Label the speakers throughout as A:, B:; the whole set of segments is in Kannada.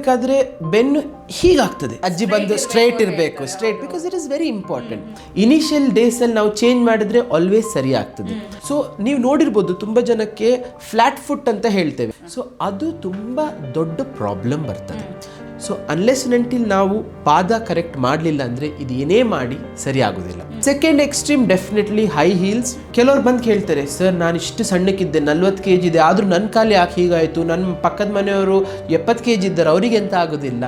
A: ಬೇಕಾದ್ರೆ ಬೆನ್ನು ಹೀಗಾಗ್ತದೆ. ಅಜ್ಜಿ ಬಂದು ಸ್ಟ್ರೈಟ್ ಇರಬೇಕು straight because it is very important initial days ಅಲ್ಲಿ ನಾವು ಚೇಂಜ್ ಮಾಡಿದ್ರೆ ಆಲ್ವೇಸ್ ಸರಿ ಆಗ್ತದೆ. ಸೊ ನೀವು ನೋಡಿರ್ಬೋದು ತುಂಬಾ ಜನಕ್ಕೆ ಫ್ಲಾಟ್ ಫುಟ್ ಅಂತ ಹೇಳ್ತೇವೆ. ಸೊ ಅದು ತುಂಬಾ ದೊಡ್ಡ ಪ್ರಾಬ್ಲಮ್ ಬರ್ತದೆ. ಸೊ ಅನ್ಲೆಸ್ ನೆಂಟಿಲ್ ನಾವು ಪಾದ ಕರೆಕ್ಟ್ ಮಾಡಲಿಲ್ಲ ಅಂದ್ರೆ ಇದು ಏನೇ ಮಾಡಿ ಸರಿ ಆಗೋದಿಲ್ಲ. Second extreme definitely high heels ಕೆಲವ್ರು ಬಂದು ಕೇಳ್ತಾರೆ ಸರ್ ನಾನು ಇಷ್ಟು ಸಣ್ಣಕ್ಕಿದ್ದೆ, ನಲ್ವತ್ತು ಕೆ ಜಿ ಇದೆ, ಆದರೂ ನನ್ನ ಕಾಲು ಯಾಕೆ ಹೀಗಾಯಿತು? ನನ್ನ ಪಕ್ಕದ ಮನೆಯವರು ಎಪ್ಪತ್ತು ಕೆ ಜಿ ಇದ್ದಾರೆ, ಅವರಿಗೆ ಅಂತ ಆಗೋದಿಲ್ಲ?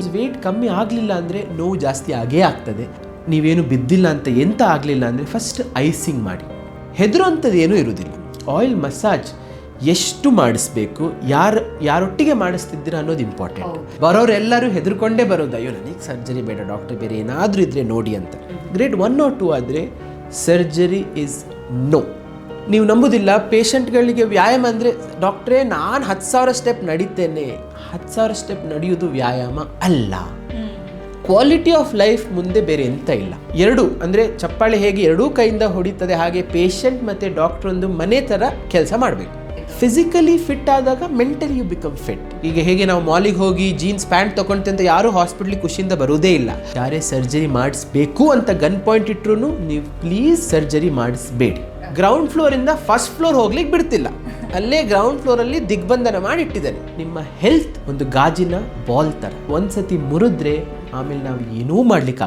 A: ಈ ವೆಯ್ಟ್ ಕಮ್ಮಿ ಆಗಲಿಲ್ಲ ಅಂದರೆ ನೋವು ಜಾಸ್ತಿ ಆಗೇ ಆಗ್ತದೆ. ನೀವೇನು ಬಿದ್ದಿಲ್ಲ ಅಂತ ಎಂತ ಆಗಲಿಲ್ಲ ಅಂದರೆ ಫಸ್ಟ್ ಐಸಿಂಗ್ ಮಾಡಿ. ಹೆದರುವಂಥದ್ದು ಏನೂ ಇರುವುದಿಲ್ಲ ಆಯಿಲ್ ಮಸಾಜ್ ಎಷ್ಟು ಮಾಡಿಸ್ಬೇಕು ಯಾರು ಯಾರೊಟ್ಟಿಗೆ ಮಾಡಿಸ್ತಿದ್ದೀರ ಅನ್ನೋದು ಇಂಪಾರ್ಟೆಂಟ್ ಬರೋರೆಲ್ಲರೂ ಹೆದರ್ಕೊಂಡೇ ಬರೋದು ಅಯ್ಯೋ ನನಗೆ ಸರ್ಜರಿ ಬೇಡ ಡಾಕ್ಟರ್ ಬೇರೆ ಏನಾದರೂ ಇದ್ದರೆ ನೋಡಿ ಅಂತ. ಗ್ರೇಡ್ ಒನ್ ಆರ್ ಟೂ ಆದರೆ ಸರ್ಜರಿ ಇಸ್ ನೋ ನೀವು ನಂಬುದಿಲ್ಲ ಪೇಷಂಟ್ಗಳಿಗೆ ವ್ಯಾಯಾಮ ಅಂದರೆ ಡಾಕ್ಟ್ರೇ ನಾನು ಹತ್ತು ಸಾವಿರ ಸ್ಟೆಪ್ ನಡೀತೇನೆ. ಹತ್ತು ಸಾವಿರ ಸ್ಟೆಪ್ ನಡೆಯೋದು ವ್ಯಾಯಾಮ ಅಲ್ಲ. ಕ್ವಾಲಿಟಿ ಆಫ್ ಲೈಫ್ ಮುಂದೆ ಬೇರೆ ಎಂತ ಇಲ್ಲ. ಎರಡು ಅಂದರೆ ಚಪ್ಪಾಳೆ ಹೇಗೆ ಎರಡೂ ಕೈಯಿಂದ ಹೊಡಿತದೆ ಹಾಗೆ ಪೇಷಂಟ್ ಮತ್ತು ಡಾಕ್ಟ್ರೊಂದು ಒಂದು ಮನೆ ಥರ ಕೆಲಸ ಮಾಡಬೇಕು. ಫಿಸಿಕಲಿ ಫಿಟ್ ಆದಾಗ ಮೆಂಟಲಿ ಯು ಬಿಕಮ್ ಫಿಟ್ ಈಗ ಹೇಗೆ ನಾವು ಮಾಲಿಗೆ ಹೋಗಿ ಜೀನ್ಸ್ ಪ್ಯಾಂಟ್ ತಗೊಂತೆ ಅಂತ ಯಾರು ಹಾಸ್ಪಿಟ್ಲಿಗೆ ಖುಷಿಯಿಂದ ಬರೋದೇ ಇಲ್ಲ. ಯಾರೇ ಸರ್ಜರಿ ಮಾಡಿಸ್ಬೇಕು ಅಂತ ಗನ್ ಪಾಯಿಂಟ್ ಇಟ್ರು ನೀವು ಪ್ಲೀಸ್ ಸರ್ಜರಿ ಮಾಡಿಸ್ಬೇಡಿ. ಗ್ರೌಂಡ್ ಫ್ಲೋರಿಂದ ಫಸ್ಟ್ ಫ್ಲೋರ್ ಹೋಗ್ಲಿಕ್ಕೆ ಬಿಡ್ತಿಲ್ಲ. ಅಲ್ಲೇ ಗ್ರೌಂಡ್ ಫ್ಲೋರ್ ಅಲ್ಲಿ ದಿಗ್ಬಂಧನ ಮಾಡಿಟ್ಟಿದ್ದಾರೆ. ನಿಮ್ಮ ಹೆಲ್ತ್ ಒಂದು ಗಾಜಿನ ಬಾಲ್ ತರ. ಒಂದ್ಸತಿ ಮುರಿದ್ರೆ ಆಮೇಲೆ ನಾವು ಏನೂ ಮಾಡ್ಲಿಕ್ಕೆ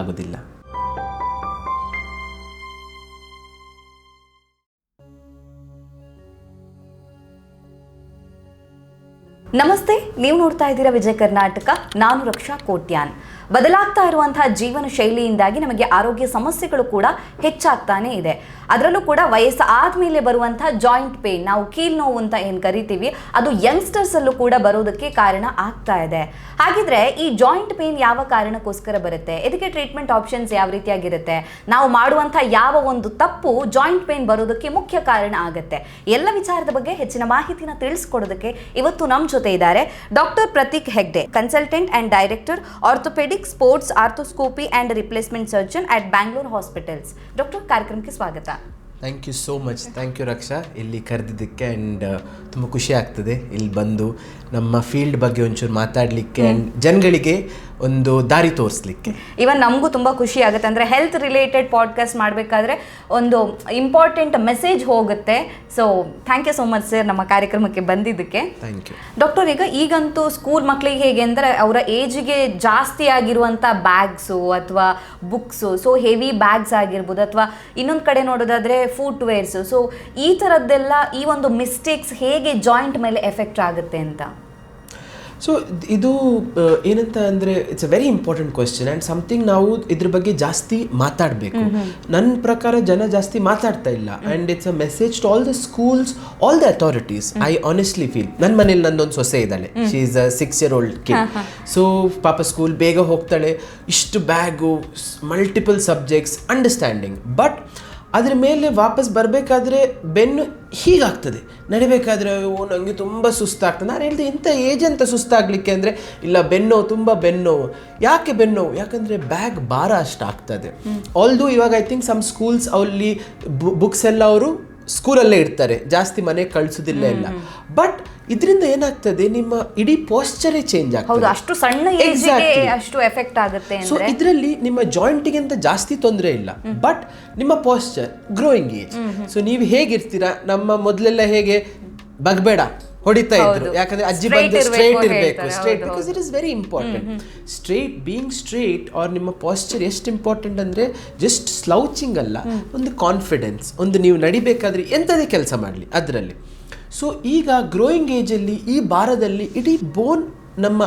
B: ನಮಸ್ತೆ ನೀವು ನೋಡ್ತಾ ಇದ್ದೀರಾ ವಿಜಯ ಕರ್ನಾಟಕ. ನಾನು ರಕ್ಷಾ ಕೋಟ್ಯಾನ್. ಬದಲಾಗ್ತಾ ಇರುವಂತಹ ಜೀವನ ಶೈಲಿಯಿಂದಾಗಿ ನಮಗೆ ಆರೋಗ್ಯ ಸಮಸ್ಯೆಗಳು ಕೂಡ ಹೆಚ್ಚಾಗ್ತಾನೆ ಇದೆ. ಅದರಲ್ಲೂ ಕೂಡ ವಯಸ್ಸು ಆದ್ಮೇಲೆ ಬರುವಂತಹ ಜಾಯಿಂಟ್ ಪೇನ್ ನಾವು ಕೀಲ್ ನೋವು ಅಂತ ಏನು ಕರಿತೀವಿ, ಅದು ಯಂಗ್ಸ್ಟರ್ಸ್ ಅಲ್ಲೂ ಕೂಡ ಬರೋದಕ್ಕೆ ಕಾರಣ ಆಗ್ತಾ ಇದೆ. ಹಾಗಿದ್ರೆ ಈ ಜಾಯಿಂಟ್ ಪೇನ್ ಯಾವ ಕಾರಣಕ್ಕೋಸ್ಕರ ಬರುತ್ತೆ? ಇದಕ್ಕೆ ಟ್ರೀಟ್ಮೆಂಟ್ ಆಪ್ಷನ್ಸ್ ಯಾವ ರೀತಿಯಾಗಿರುತ್ತೆ? ನಾವು ಮಾಡುವಂತಹ ಯಾವ ಒಂದು ತಪ್ಪು ಜಾಯಿಂಟ್ ಪೇನ್ ಬರೋದಕ್ಕೆ ಮುಖ್ಯ ಕಾರಣ ಆಗುತ್ತೆ. ಎಲ್ಲ ವಿಚಾರದ ಬಗ್ಗೆ ಹೆಚ್ಚಿನ ಮಾಹಿತಿನ ತಿಳಿಸ್ಕೊಡೋದಕ್ಕೆ ಇವತ್ತು ನಮ್ಮ ಜೊತೆ ಇದ್ದಾರೆ doctor Prateek Hegde consultant and director orthopaedic sports arthroscopy and replacement surgeon at Bangalore hospitals doctor ಕಾರ್ಯಕ್ರಮಕ್ಕೆ ಸ್ವಾಗತ
A: thank you so much thank you Raksha ಇಲ್ಲಿ ಕರೆದಿದ್ದಕ್ಕೆ ಆ್ಯಂಡ್ ತುಂಬ ಖುಷಿ ಆಗ್ತದೆ. ಇಲ್ಲಿ ಬಂದು ನಮ್ಮ ಫೀಲ್ಡ್ ಬಗ್ಗೆ ಒಂಚೂರು ಮಾತಾಡಲಿಕ್ಕೆ ಆ್ಯಂಡ್ ಜನಗಳಿಗೆ ಒಂದು ದಾರಿ ತೋರಿಸ್ಲಿಕ್ಕೆ.
B: ಇವನ್ ನಮಗೂ ತುಂಬ ಖುಷಿ ಆಗುತ್ತೆ. ಅಂದರೆ ಹೆಲ್ತ್ ರಿಲೇಟೆಡ್ ಪಾಡ್ಕಾಸ್ಟ್ ಮಾಡಬೇಕಾದ್ರೆ ಒಂದು ಇಂಪಾರ್ಟೆಂಟ್ ಮೆಸೇಜ್ ಹೋಗುತ್ತೆ. So thank you so much sir ನಮ್ಮ ಕಾರ್ಯಕ್ರಮಕ್ಕೆ ಬಂದಿದ್ದಕ್ಕೆ.
A: ಥ್ಯಾಂಕ್ ಯು
B: ಡಾಕ್ಟರ್ ಈಗ ಈಗಂತೂ ಸ್ಕೂಲ್ ಮಕ್ಕಳಿಗೆ ಹೇಗೆ ಅಂದರೆ ಅವರ ಏಜಿಗೆ ಜಾಸ್ತಿ ಆಗಿರುವಂಥ ಬ್ಯಾಗ್ಸು ಅಥವಾ ಬುಕ್ಸು ಸೊ ಹೆವಿ ಬ್ಯಾಗ್ಸ್ ಆಗಿರ್ಬೋದು ಅಥವಾ ಇನ್ನೊಂದು ಕಡೆ ನೋಡೋದಾದರೆ ಫುಟ್ ವೇರ್ಸು ಸೊ ಈ ಥರದ್ದೆಲ್ಲ ಈ ಒಂದು ಮಿಸ್ಟೇಕ್ಸ್ ಹೇಗೆ ಜಾಯಿಂಟ್ ಮೇಲೆ ಎಫೆಕ್ಟ್ ಆಗುತ್ತೆ ಅಂತ?
A: ಸೊ ಇದು ಏನಂತ ಅಂದರೆ it's a very important question and something ನಾವು ಇದ್ರ ಬಗ್ಗೆ ಜಾಸ್ತಿ ಮಾತಾಡಬೇಕು. ನನ್ನ ಪ್ರಕಾರ ಜನ ಜಾಸ್ತಿ ಮಾತಾಡ್ತಾ ಇಲ್ಲ. And it's a message to all the schools all the authorities I honestly feel ನನ್ನ ಮನೇಲಿ ನಂದೊಂದು ಸೊಸೆ ಇದ್ದಾಳೆ. She is a six year old kid so ಪಾಪ ಸ್ಕೂಲ್ ಬೇಗ ಹೋಗ್ತಾಳೆ. ಇಷ್ಟು bag multiple subjects understanding but ಅದ್ರ ಮೇಲೆ ವಾಪಸ್ ಬರಬೇಕಾದ್ರೆ ಬೆನ್ನು ಹೀಗಾಗ್ತದೆ. ನಡಿಬೇಕಾದ್ರೆ ಓ ನನಗೆ ತುಂಬ ಸುಸ್ತಾಗ್ತದೆ. ನಾನು ಹೇಳಿದೆ ಇಂಥ ಏಜ್ ಅಂತ ಸುಸ್ತಾಗಲಿಕ್ಕೆ ಅಂದರೆ ಇಲ್ಲ ಬೆನ್ನೋವು ತುಂಬ ಬೆನ್ನೋವು ಯಾಕೆ ಬೆನ್ನೋವು ಯಾಕಂದರೆ ಬ್ಯಾಗ್ ಭಾರ ಅಷ್ಟಾಗ್ತದೆ ಆಲ್ದು ಇವಾಗ ಐ ಥಿಂಕ್ ಸಮ್ ಸ್ಕೂಲ್ಸ್ ಅಲ್ಲಿ ಬುಕ್ಸ್ ಎಲ್ಲ ಅವರು ಸ್ಕೂಲಲ್ಲೇ ಇಡ್ತಾರೆ ಜಾಸ್ತಿ ಮನೆಗೆ ಕಳಿಸೋದಿಲ್ಲ ಇಲ್ಲ ಬಟ್ ಇದರಿಂದ ಏನಾಗ್ತದೆ ನಿಮ್ಮ ಇಡೀ ಪೋಸ್ಚರೇ ಚೇಂಜ್ ಆಗ್ತದೆ.
B: ಅಷ್ಟು ಸಣ್ಣ. ಅಷ್ಟು ಎಫೆಕ್ಟ್ ಆಗುತ್ತೆ
A: ಸೊ ಇದರಲ್ಲಿ ನಿಮ್ಮ ಜಾಯಿಂಟಿಗಿಂತ ಜಾಸ್ತಿ ತೊಂದರೆ ಇಲ್ಲ. ಬಟ್ ನಿಮ್ಮ ಪೋಸ್ಚರ್ ಗ್ರೋಯಿಂಗ್ ಏಜ್ ಸೊ ನೀವು ಹೇಗಿರ್ತೀರಾ? ನಮ್ಮ ಮೊದಲೆಲ್ಲ ಹೇಗೆ? ಬಗ್ಬೇಡ. ಹೊಡಿತಾ ಇದ್ರು. ಯಾಕಂದ್ರೆ ಅಜ್ಜಿ ಬಂದು ಸ್ಟ್ರೈಟ್ ಇರಬೇಕು. Straight
B: straight
A: because it is very important straight being straight or ನಿಮ್ಮ ಪಾಸ್ಚರ್ ಎಷ್ಟು ಇಂಪಾರ್ಟೆಂಟ್ ಅಂದ್ರೆ ಜಸ್ಟ್ ಸ್ಲೌಚಿಂಗ್ ಅಲ್ಲ ಒಂದು ಕಾನ್ಫಿಡೆನ್ಸ್ ಒಂದು ನೀವು ನಡಿಬೇಕಾದ್ರೆ ಎಂಥದೇ ಕೆಲಸ ಮಾಡಲಿ ಅದರಲ್ಲಿ. ಸೊ ಈಗ ಗ್ರೋಯಿಂಗ್ ಏಜಲ್ಲಿ ಈ ಭಾರದಲ್ಲಿ ಇಡೀ ಬೋನ್ ನಮ್ಮ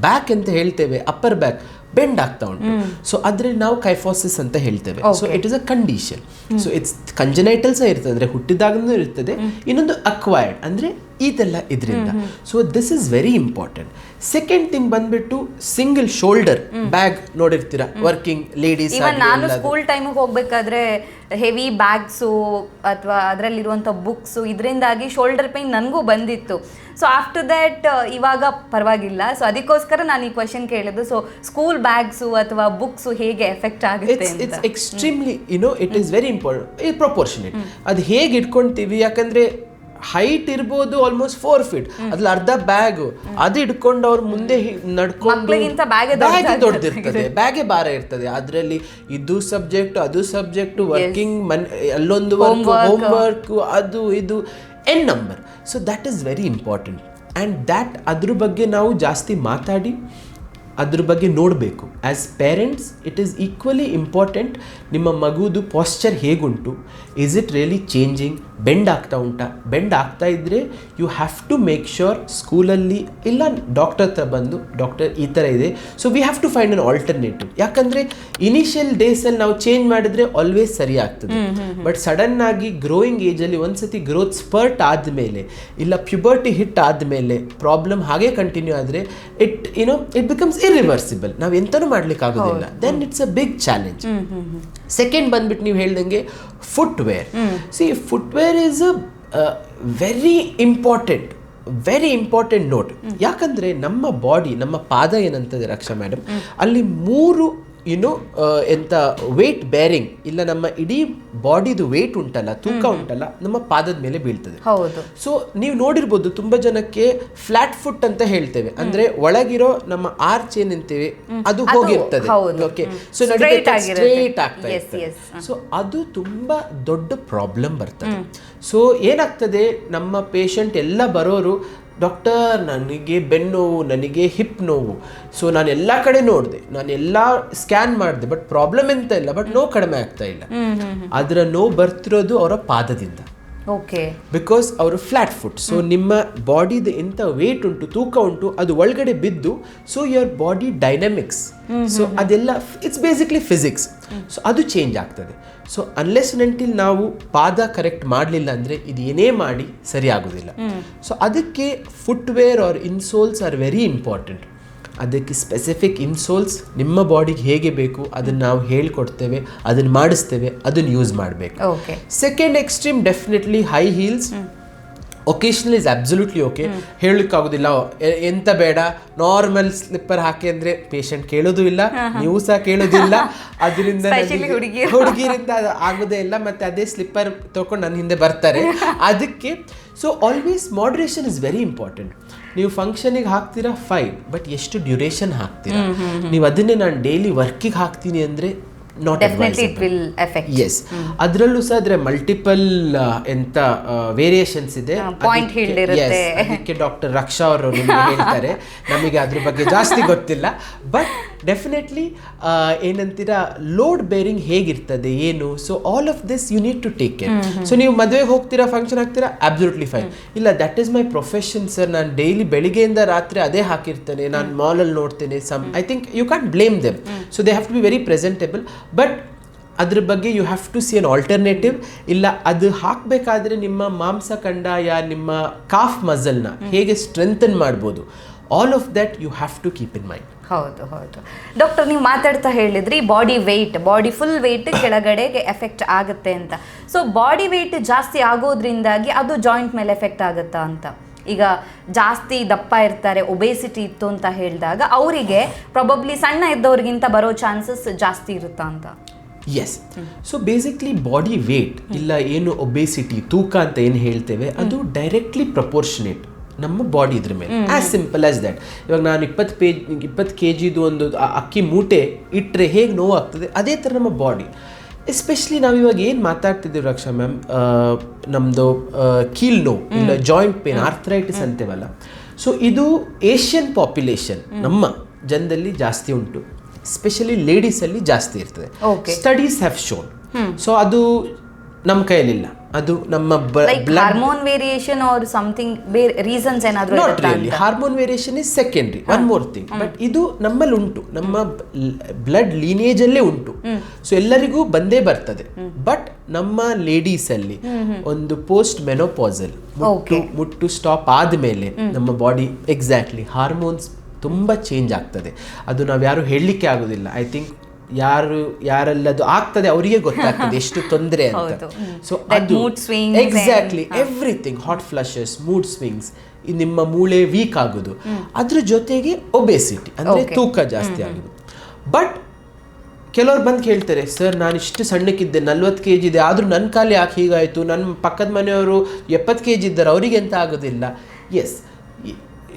A: ಬ್ಯಾಕ್ ಅಂತ ಹೇಳ್ತೇವೆ ಅಪ್ಪರ್ ಬ್ಯಾಕ್ ಬೆಂಡ್ ಆಗ್ತಾ ಉಂಟು. ಸೊ ಅದ್ರಲ್ಲಿ ನಾವು ಕೈಫೋಸಿಸ್ ಅಂತ ಹೇಳ್ತೇವೆ. So it is a condition so it's congenitals ಇರ್ತದೆ. ಅಂದ್ರೆ ಹುಟ್ಟಿದಾಗಲೂ ಇರ್ತದೆ. ಇನ್ನೊಂದು ಅಕ್ವೈರ್ಡ್ ಅಂದ್ರೆ ಇದೆಲ್ಲ ಇದರಿಂದ. So this is very important second thing ಬಂದ್ಬಿಟ್ಟು ಸಿಂಗಲ್ ಶೋಲ್ಡರ್ ಬ್ಯಾಗ್ ನೋಡಿರ್ತೀರಾ? ವರ್ಕಿಂಗ್ ಲೇಡೀಸ್
B: ಇವನ್ ನಾನು ಸ್ಕೂಲ್ ಟೈಮಿಗೆ ಹೋಗ್ಬೇಕಾದ್ರೆ ಹೆವಿ ಬ್ಯಾಗ್ಸು ಅಥವಾ ಅದರಲ್ಲಿರುವಂಥ ಬುಕ್ಸು ಇದರಿಂದಾಗಿ ಶೋಲ್ಡರ್ ಪೇನ್ ನನಗೂ ಬಂದಿತ್ತು. ಸೊ ಆಫ್ಟರ್ ದ್ಯಾಟ್ ಇವಾಗ ಪರವಾಗಿಲ್ಲ. ಸೊ ಅದಕ್ಕೋಸ್ಕರ ನಾನು ಈ ಕ್ವಶನ್ ಕೇಳಿದ್ದು. ಸೊ ಸ್ಕೂಲ್ ಬ್ಯಾಗ್ಸು ಅಥವಾ ಬುಕ್ಸು ಹೇಗೆ ಎಫೆಕ್ಟ್ ಆಗುತ್ತೆ
A: it's extremely you know it is very important proportionate ಅದು ಹೇಗೆ ಇಟ್ಕೊಳ್ತೀವಿ ಯಾಕಂದ್ರೆ ಹೈಟ್ ಇರ್ಬೋದು ಆಲ್ಮೋಸ್ಟ್ ಫೋರ್ ಫೀಟ್ ಅದ್ರಲ್ಲಿ ಅರ್ಧ ಬ್ಯಾಗ್ ಅದು ಇಟ್ಕೊಂಡು ಅವ್ರು ಮುಂದೆ ನಡ್ಕೊಂಡು ಬ್ಯಾಗ್ ದೊಡ್ಡದಿರ್ತದೆ ಬ್ಯಾಗೆ ಭಾರ ಇರ್ತದೆ. ಅದರಲ್ಲಿ ಇದು ಸಬ್ಜೆಕ್ಟ್ ಅದು ಸಬ್ಜೆಕ್ಟ್ ವರ್ಕಿಂಗ್ ಮನ್ ಅಲ್ಲೊಂದು ವರ್ಕ್ ಹೋಮ್ ವರ್ಕ್ ಅದು ಇದು N number so that is very important and that ಅದ್ರ ಬಗ್ಗೆ ನಾವು ಜಾಸ್ತಿ ಮಾತಾಡಿ. ಅದ್ರ ಬಗ್ಗೆ ನೋಡಬೇಕು. As parents it is equally important ನಿಮ್ಮ ಮಗುದು posture ಹೇಗುಂಟು? Is it really changing bend ಆಗ್ತಾ ಉಂಟಾ? ಬೆಂಡ್ ಆಗ್ತಾ ಇದ್ದರೆ you have to make sure ಸ್ಕೂಲಲ್ಲಿ ಇಲ್ಲ ಡಾಕ್ಟರ್ ಹತ್ರ ಬಂದು ಡಾಕ್ಟರ್ ಈ ಥರ ಇದೆ. So we have to find an alternative ಯಾಕಂದರೆ ಇನಿಷಿಯಲ್ ಡೇಸಲ್ಲಿ ನಾವು ಚೇಂಜ್ ಮಾಡಿದ್ರೆ ಆಲ್ವೇಸ್ ಸರಿ ಆಗ್ತದೆ. ಬಟ್ ಸಡನ್ ಆಗಿ ಗ್ರೋಯಿಂಗ್ ಏಜಲ್ಲಿ ಒಂದ್ಸತಿ ಗ್ರೋತ್ ಸ್ಪರ್ಟ್ ಆದಮೇಲೆ ಇಲ್ಲ ಪ್ಯುಬರ್ಟಿ ಹಿಟ್ ಆದಮೇಲೆ ಪ್ರಾಬ್ಲಮ್ ಹಾಗೆ ಕಂಟಿನ್ಯೂ ಆದರೆ it you know it becomes irreversible ನಾವು ಎಂತನೂ ಮಾಡ್ಲಿಕ್ಕೆ ಆಗೋದಿಲ್ಲ then it's a big challenge second ಬಂದ್ಬಿಟ್ಟು ನೀವು ಹೇಳ್ದಂಗೆ footwear see footwear is a very important very important note ಯಾಕಂದ್ರೆ ನಮ್ಮ ಬಾಡಿ ನಮ್ಮ ಪಾದ ಏನಂತದೆ ರಕ್ಷಾ ಮೇಡಮ್ ಅಲ್ಲಿ ಮೂರು ಇನ್ನು ಎಂತ ವೇಟ್ ಬೇರಿಂಗ್ ಇಲ್ಲ ನಮ್ಮ ಇಡೀ ಬಾಡಿದು ವೇಟ್ ಉಂಟಲ್ಲ ತೂಕ ಉಂಟಲ್ಲ ನಮ್ಮ ಪಾದದ ಮೇಲೆ ಬೀಳ್ತದೆ. ಸೊ ನೀವು ನೋಡಿರ್ಬೋದು ತುಂಬಾ ಜನಕ್ಕೆ ಫ್ಲಾಟ್ ಫುಟ್ ಅಂತ ಹೇಳ್ತೇವೆ. ಅಂದ್ರೆ ಒಳಗಿರೋ ನಮ್ಮ ಆರ್ಚ್ ಏನಂತೇವೆ ಅದು ಹೋಗಿರ್ತದೆ. ಓಕೆ. ಸೊ. ಸ್ಟ್ರೇಟ್ ಆಗ್ತಾ ಇರ್ತದೆ. ಸೊ ಅದು ತುಂಬಾ ದೊಡ್ಡ ಪ್ರಾಬ್ಲಮ್ ಬರ್ತದೆ. ಸೊ ಏನಾಗ್ತದೆ ನಮ್ಮ ಪೇಷಂಟ್ ಎಲ್ಲ ಬರೋರು ಡಾಕ್ಟರ್ ನನಗೆ ಬೆನ್ನೋವು ನನಗೆ ಹಿಪ್ ನೋವು. ಸೊ ನಾನು ಎಲ್ಲ ಕಡೆ ನೋಡಿದೆ. ನಾನು ಎಲ್ಲ ಸ್ಕ್ಯಾನ್ ಮಾಡಿದೆ. ಬಟ್ ಪ್ರಾಬ್ಲಮ್ ಎಂತ ಇಲ್ಲ. ಬಟ್ ನೋವು ಕಡಿಮೆ ಆಗ್ತಾ ಇಲ್ಲ. ಅದರ ನೋವು ಬರ್ತಿರೋದು ಅವರ ಪಾದದಿಂದ.
B: ಓಕೆ
A: ಬಿಕಾಸ್ ಅವರು ಫ್ಲಾಟ್ ಫುಟ್ ಸೊ ನಿಮ್ಮ ಬಾಡಿದು ಎಂಥ ವೇಟ್ ಉಂಟು ತೂಕ ಉಂಟು ಅದು ಒಳಗಡೆ ಬಿದ್ದು so your body dynamics so ಅದೆಲ್ಲ ಇಟ್ಸ್ ಬೇಸಿಕ್ಲಿ ಫಿಸಿಕ್ಸ್ ಸೊ ಅದು ಚೇಂಜ್ ಆಗ್ತದೆ ಸೊ ಅನ್ಲೆಸ್ ನೆಂಟಿಲ್ ನಾವು ಪಾದ ಕರೆಕ್ಟ್ ಮಾಡಲಿಲ್ಲ ಅಂದರೆ ಇದು ಏನೇ ಮಾಡಿ ಸರಿ ಆಗೋದಿಲ್ಲ ಸೊ ಅದಕ್ಕೆ footwear or insoles are very important ಅದಕ್ಕೆ ಸ್ಪೆಸಿಫಿಕ್ ಇನ್ಸೋಲ್ಸ್ ನಿಮ್ಮ ಬಾಡಿಗೆ ಹೇಗೆ ಬೇಕು ಅದನ್ನು ನಾವು ಹೇಳ್ಕೊಡ್ತೇವೆ ಅದನ್ನು ಮಾಡಿಸ್ತೇವೆ ಅದನ್ನು ಯೂಸ್ ಮಾಡಬೇಕು.
B: Okay
A: second extreme definitely high heels occasional is absolutely okay ಹೇಳಲಿಕ್ಕಾಗೋದಿಲ್ಲ. ಆಗೋದಿಲ್ಲ ಎಂತ ಬೇಡ. ನಾರ್ಮಲ್ ಸ್ಲಿಪ್ಪರ್ ಹಾಕಿ ಅಂದರೆ ಪೇಷಂಟ್ ಕೇಳೋದು ಇಲ್ಲ. ನೀವು ಸಹ ಕೇಳೋದಿಲ್ಲ. ಅದರಿಂದ. ಹುಡುಗಿರಿಂದ ಅದು ಆಗೋದೇ ಇಲ್ಲ. ಮತ್ತೆ ಅದೇ ಸ್ಲಿಪ್ಪರ್ ತಗೊಂಡು ನನ್ನ ಹಿಂದೆ ಬರ್ತಾರೆ. ಅದಕ್ಕೆ so always moderation is very important ನೀವು ಫಂಕ್ಷನಿಗೆ ಹಾಕ್ತೀರಾ? ಫೈನ್ ಬಟ್ ಎಷ್ಟು ಡ್ಯೂರೇಷನ್ ಹಾಕ್ತೀರಾ? ನೀವು ಅದನ್ನೇ ನಾನು ಡೈಲಿ ವರ್ಕಿಗೆ ಹಾಕ್ತೀನಿ ಅಂದ್ರೆ not
B: it will affect
A: as ಅದರಲ್ಲೂ ಸಹ ಅದ್ರ ಮಲ್ಟಿಪಲ್ ಎಂತ ವೇರಿಯೇಷನ್ಸ್ ಇದೆ.
B: ಇರುತ್ತೆ.
A: ಅದಕ್ಕೆ ಡಾಕ್ಟರ್ ರಕ್ಷಾ ಅವರು ಹೇಳ್ತಾರೆ. ನಮಗೆ ಅದ್ರ ಬಗ್ಗೆ ಜಾಸ್ತಿ ಗೊತ್ತಿಲ್ಲ. ಬಟ್ ಡೆಫಿನೆಟ್ಲಿ ಏನಂತೀರಾ ಲೋಡ್ ಬೇರಿಂಗ್ ಹೇಗಿರ್ತದೆ ಏನು? So all of this you need to take care so ನೀವು ಮದುವೆಗೆ ಹೋಗ್ತೀರಾ ಫಂಕ್ಷನ್ ಆಗ್ತೀರಾ ಅಬ್ಸಲ್ಯೂಟ್ಲಿ ಫೈನ್ ಇಲ್ಲ that is my profession sir ನಾನು ಡೈಲಿ ಬೆಳಿಗ್ಗೆಯಿಂದ ರಾತ್ರಿ ಅದೇ ಹಾಕಿರ್ತೇನೆ. ನಾನು ಮಾಲಲ್ಲಿ ನೋಡ್ತೇನೆ some I think you can blame them so they have to be very presentable but ಅದ್ರ ಬಗ್ಗೆ you have to see an alternative ಇಲ್ಲ ಅದು ಹಾಕಬೇಕಾದ್ರೆ ನಿಮ್ಮ ಮಾಂಸ ಕಂಡ ಯಾ ನಿಮ್ಮ ಕಾಫ್ ಮಸಲ್ನ ಹೇಗೆ ಸ್ಟ್ರೆಂಥನ್ ಮಾಡ್ಬೋದು? All of that you have to keep in mind
B: ಹೌದು ಹೌದು. ಡಾಕ್ಟರ್ ನೀವು ಮಾತಾಡ್ತಾ ಹೇಳಿದ್ರಿ body weight body full weight ಕೆಳಗಡೆಗೆ ಎಫೆಕ್ಟ್ ಆಗುತ್ತೆ ಅಂತ. ಸೊ ಬಾಡಿ ವೆಯ್ಟ್ ಜಾಸ್ತಿ ಆಗೋದ್ರಿಂದಾಗಿ ಅದು ಜಾಯಿಂಟ್ ಮೇಲೆ ಎಫೆಕ್ಟ್ ಆಗುತ್ತಾ ಅಂತ. ಈಗ ಜಾಸ್ತಿ ದಪ್ಪ ಇರ್ತಾರೆ ಒಬೇಸಿಟಿ ಇತ್ತು ಅಂತ ಹೇಳಿದಾಗ ಅವರಿಗೆ ಪ್ರಾಬಬ್ಲಿ ಸಣ್ಣ ಇದ್ದವ್ರಿಗಿಂತ ಬರೋ ಚಾನ್ಸಸ್ ಜಾಸ್ತಿ ಇರುತ್ತಾ ಅಂತ.
A: Yes so basically body weight ಇಲ್ಲ ಏನು ಒಬೇಸಿಟಿ ತೂಕ ಅಂತ ಏನು ಹೇಳ್ತೇವೆ, ಅದು ಡೈರೆಕ್ಟ್ಲಿ ಪ್ರಪೋರ್ಷನೇಟ್ ನಮ್ಮ ಬಾಡಿ ಇದ್ರ ಮೇಲೆ. ಆಸ್ ಸಿಂಪಲ್ ಆಸ್ ದಟ್ ಇವಾಗ ನಾನು ಇಪ್ಪತ್ತು ಪೇಜ್ ಇಪ್ಪತ್ತು ಕೆ ಜಿದು ಒಂದು ಅಕ್ಕಿ ಮೂಟೆ ಇಟ್ಟರೆ ಹೇಗೆ ನೋವು ಆಗ್ತದೆ ಅದೇ ಥರ ನಮ್ಮ ಬಾಡಿ ಎಸ್ಪೆಷಲಿ ನಾವು ಇವಾಗ ಏನು ಮಾತಾಡ್ತಿದ್ದೀವಿ ರಕ್ಷಾ ಮ್ಯಾಮ್ ನಮ್ಮದು ಕೀಲ್ ನೋವು ಇಲ್ಲ ಜಾಯಿಂಟ್ ಪೇನ್ ಆರ್ಥ್ರೈಟಿಸ್ ಅಂತೇವಲ್ಲ. ಸೊ ಇದು ಏಷ್ಯನ್ ಪಾಪ್ಯುಲೇಷನ್ ನಮ್ಮ ಜನದಲ್ಲಿ ಜಾಸ್ತಿ ಉಂಟು. ಎಸ್ಪೆಷಲಿ ಲೇಡೀಸಲ್ಲಿ ಜಾಸ್ತಿ ಇರ್ತದೆ. ಸ್ಟಡೀಸ್ ಹ್ಯಾವ್ ಶೋನ್ ಸೊ ಅದು ನಮ್ಮ ಕೈಯಲ್ಲಿಲ್ಲ. ಅದು ನಮ್ಮ
B: ಹಾರ್ಮೋನ್ ವೇರಿಯೇಷನ್ ಆರ್ ಸಮಥಿಂಗ್ ಬೇರೆ ರೀಸನ್ಸ್ ಏನಾದರೂ
A: not really hormone variation is secondary one more thing but ಇದು ನಮ್ಮಲ್ಲಿ ಉಂಟು. ನಮ್ಮ ಬ್ಲಡ್ ಲೀನೇಜ್ ಅಲ್ಲೇ ಉಂಟು. ಸೊ ಎಲ್ಲರಿಗೂ ಬಂದೇ ಬರ್ತದೆ. ಬಟ್ ನಮ್ಮ ಲೇಡೀಸ್ ಅಲ್ಲಿ ಒಂದು ಪೋಸ್ಟ್ ಮೆನೋಪಾಸಲ್ ಮುಟ್ಟು. ಮುಟ್ಟು ಸ್ಟಾಪ್ ಆದಮೇಲೆ ನಮ್ಮ ಬಾಡಿ ಎಕ್ಸಾಕ್ಟ್ಲಿ ಹಾರ್ಮೋನ್ಸ್ ತುಂಬಾ ಚೇಂಜ್ ಆಗ್ತದೆ. ಅದು ನಾವು ಯಾರು ಹೇಳಲಿಕ್ಕೆ ಆಗೋದಿಲ್ಲ. ಐ ಥಿಂಕ್ ಯಾರು ಯಾರಲ್ಲದು ಆಗ್ತದೆ ಅವರಿಗೆ ಗೊತ್ತಾಗ್ತದೆ ಎಷ್ಟು ತೊಂದರೆ ಅಂತ. ಸೊ ಅದು exactly everything hot flushes mood swings ನಿಮ್ಮ ಮೂಳೆ ವೀಕ್ ಆಗೋದು. ಅದ್ರ ಜೊತೆಗೆ ಒಬೆಸಿಟಿ ಅಂದ್ರೆ ತೂಕ ಜಾಸ್ತಿ ಆಗೋದು. ಬಟ್ ಕೆಲವ್ರು ಬಂದು ಕೇಳ್ತಾರೆ ಸರ್ ನಾನು ಇಷ್ಟು ಸಣ್ಣಕ್ಕಿದ್ದೆ ನಲ್ವತ್ತು ಕೆ ಜಿ ಇದೆ ಆದರೂ ನನ್ನ ಕಾಲು ಯಾಕೆ ಹೀಗಾಯಿತು? ನನ್ನ ಪಕ್ಕದ ಮನೆಯವರು ಎಪ್ಪತ್ತು ಕೆ ಜಿ ಇದ್ದಾರೆ ಅವರಿಗೆ ಎಂತ ಆಗೋದಿಲ್ಲ? ಎಸ್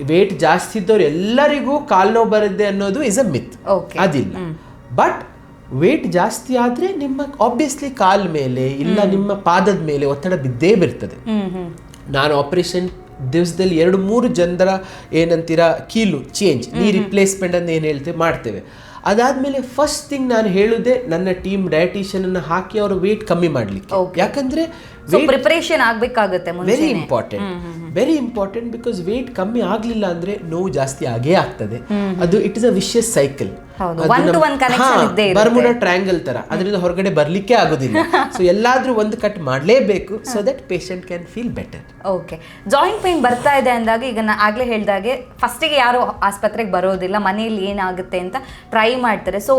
A: ವೇಟ್ ಜಾಸ್ತಿ ಇದ್ದವ್ರು ಎಲ್ಲರಿಗೂ ಕಾಲು ನೋವು ಬರುತ್ತೆ ಅನ್ನೋದು ಇಸ್ ಅ ಮಿತ್ ಅದಿಲ್ಲ. ಬಟ್ ವೇಟ್ ಜಾಸ್ತಿ ಆದರೆ ನಿಮ್ಮ ಆಬ್ವಿಯಸ್ಲಿ ಕಾಲ್ ಮೇಲೆ ಇಲ್ಲ ನಿಮ್ಮ ಪಾದದ ಮೇಲೆ ಒತ್ತಡ ಬಿದ್ದೇ ಬರ್ತದೆ. ನಾನು ಆಪರೇಷನ್ ದಿವಸದಲ್ಲಿ ಎರಡು ಮೂರು ಜನರ ಏನಂತೀರ ಕೀಲು ಚೇಂಜ್ ನೀ ರಿಪ್ಲೇಸ್ಮೆಂಟ್ ಅಂತ ಏನು ಹೇಳ್ತೇವೆ ಮಾಡ್ತೇವೆ. ಅದಾದ್ಮೇಲೆ ಫಸ್ಟ್ ಥಿಂಗ್ ನಾನು ಹೇಳುದೇ ನನ್ನ ಟೀಮ್ ಡಯಟಿಷಿಯನ್ ಅನ್ನು ಹಾಕಿ ಅವರ ವೇಟ್ ಕಮ್ಮಿ ಮಾಡಲಿಕ್ಕೆ. ಯಾಕಂದ್ರೆ
B: so preparation ಆಗಬೇಕಾಗುತ್ತೆ
A: very important very important because weight ಕಮ್ಮಿ ಆಗಲಿಲ್ಲ ಅಂದ್ರೆ ನೋವು ಜಾಸ್ತಿ ಆಗೇ ಆಗ್ತದೆ. ಅದು it is a vicious cycle. Bermuda triangle ತರ. ಅದರಿಂದ ಹೊರಗಡೆ ಬರ್ಲಿಕ್ಕೆ ಆಗೋದಿಲ್ಲ. ಸೊ ಎಲ್ಲಾದ್ರೂ ಒಂದು ಕಟ್ ಮಾಡಲೇಬೇಕು so that patient can feel better
B: okay joint pain ಬರ್ತಾ ಇದೆ ಅಂದಾಗ ಈಗ ನಾ ಆಗ್ಲೇ ಹೇಳ್ದಾಗೆ ಫಸ್ಟಿಗೆ ಯಾರು ಆಸ್ಪತ್ರೆಗೆ ಬರೋದಿಲ್ಲ ಮನೆಯಲ್ಲಿ ಏನಾಗುತ್ತೆ ಅಂತ ಟ್ರೈ ಮಾಡ್ತಾರೆ. ಸೊ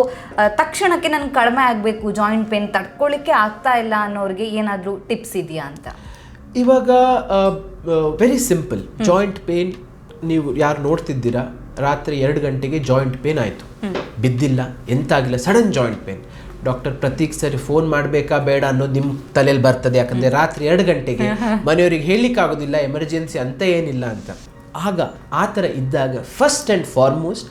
B: ತಕ್ಷಣಕ್ಕೆ ನನ್ಗೆ ಕಡಿಮೆ ಆಗಬೇಕು ಜಾಯಿಂಟ್ ಪೇನ್ ತಡ್ಕೊಳ್ಳಿಕ್ಕೆ ಆಗ್ತಾ ಇಲ್ಲ ಅನ್ನೋರಿಗೆ ಏನಾದರೂ ಟಿಪ್ಸ್ ಇದೆಯಾ ಅಂತ?
A: ಇವಾಗ ವೆರಿ ಸಿಂಪಲ್ ಜಾಯಿಂಟ್ ಪೇನ್ ನೀವು ಯಾರು ನೋಡ್ತಿದ್ದೀರಾ ರಾತ್ರಿ ಎರಡು ಗಂಟೆಗೆ ಜಾಯಿಂಟ್ ಪೇನ್ ಆಯಿತು. ಬಿದ್ದಿಲ್ಲ ಎಂತ ಆಗಿಲ್ಲ sudden joint pain doctor Prateek ಸರಿ ಫೋನ್ ಮಾಡಬೇಕಾ ಬೇಡ ಅನ್ನೋದು ನಿಮ್ಮ ತಲೆಯಲ್ಲಿ ಬರ್ತದೆ. ಯಾಕಂದ್ರೆ ರಾತ್ರಿ ಎರಡು ಗಂಟೆಗೆ ಮನೆಯವರಿಗೆ ಹೇಳಲಿಕ್ಕೆ ಆಗೋದಿಲ್ಲ ಎಮರ್ಜೆನ್ಸಿ ಅಂತ ಏನಿಲ್ಲ ಅಂತ. ಆಗ ಆ ಥರ ಇದ್ದಾಗ ಫಸ್ಟ್ ಆ್ಯಂಡ್ ಫಾರ್ಮೋಸ್ಟ್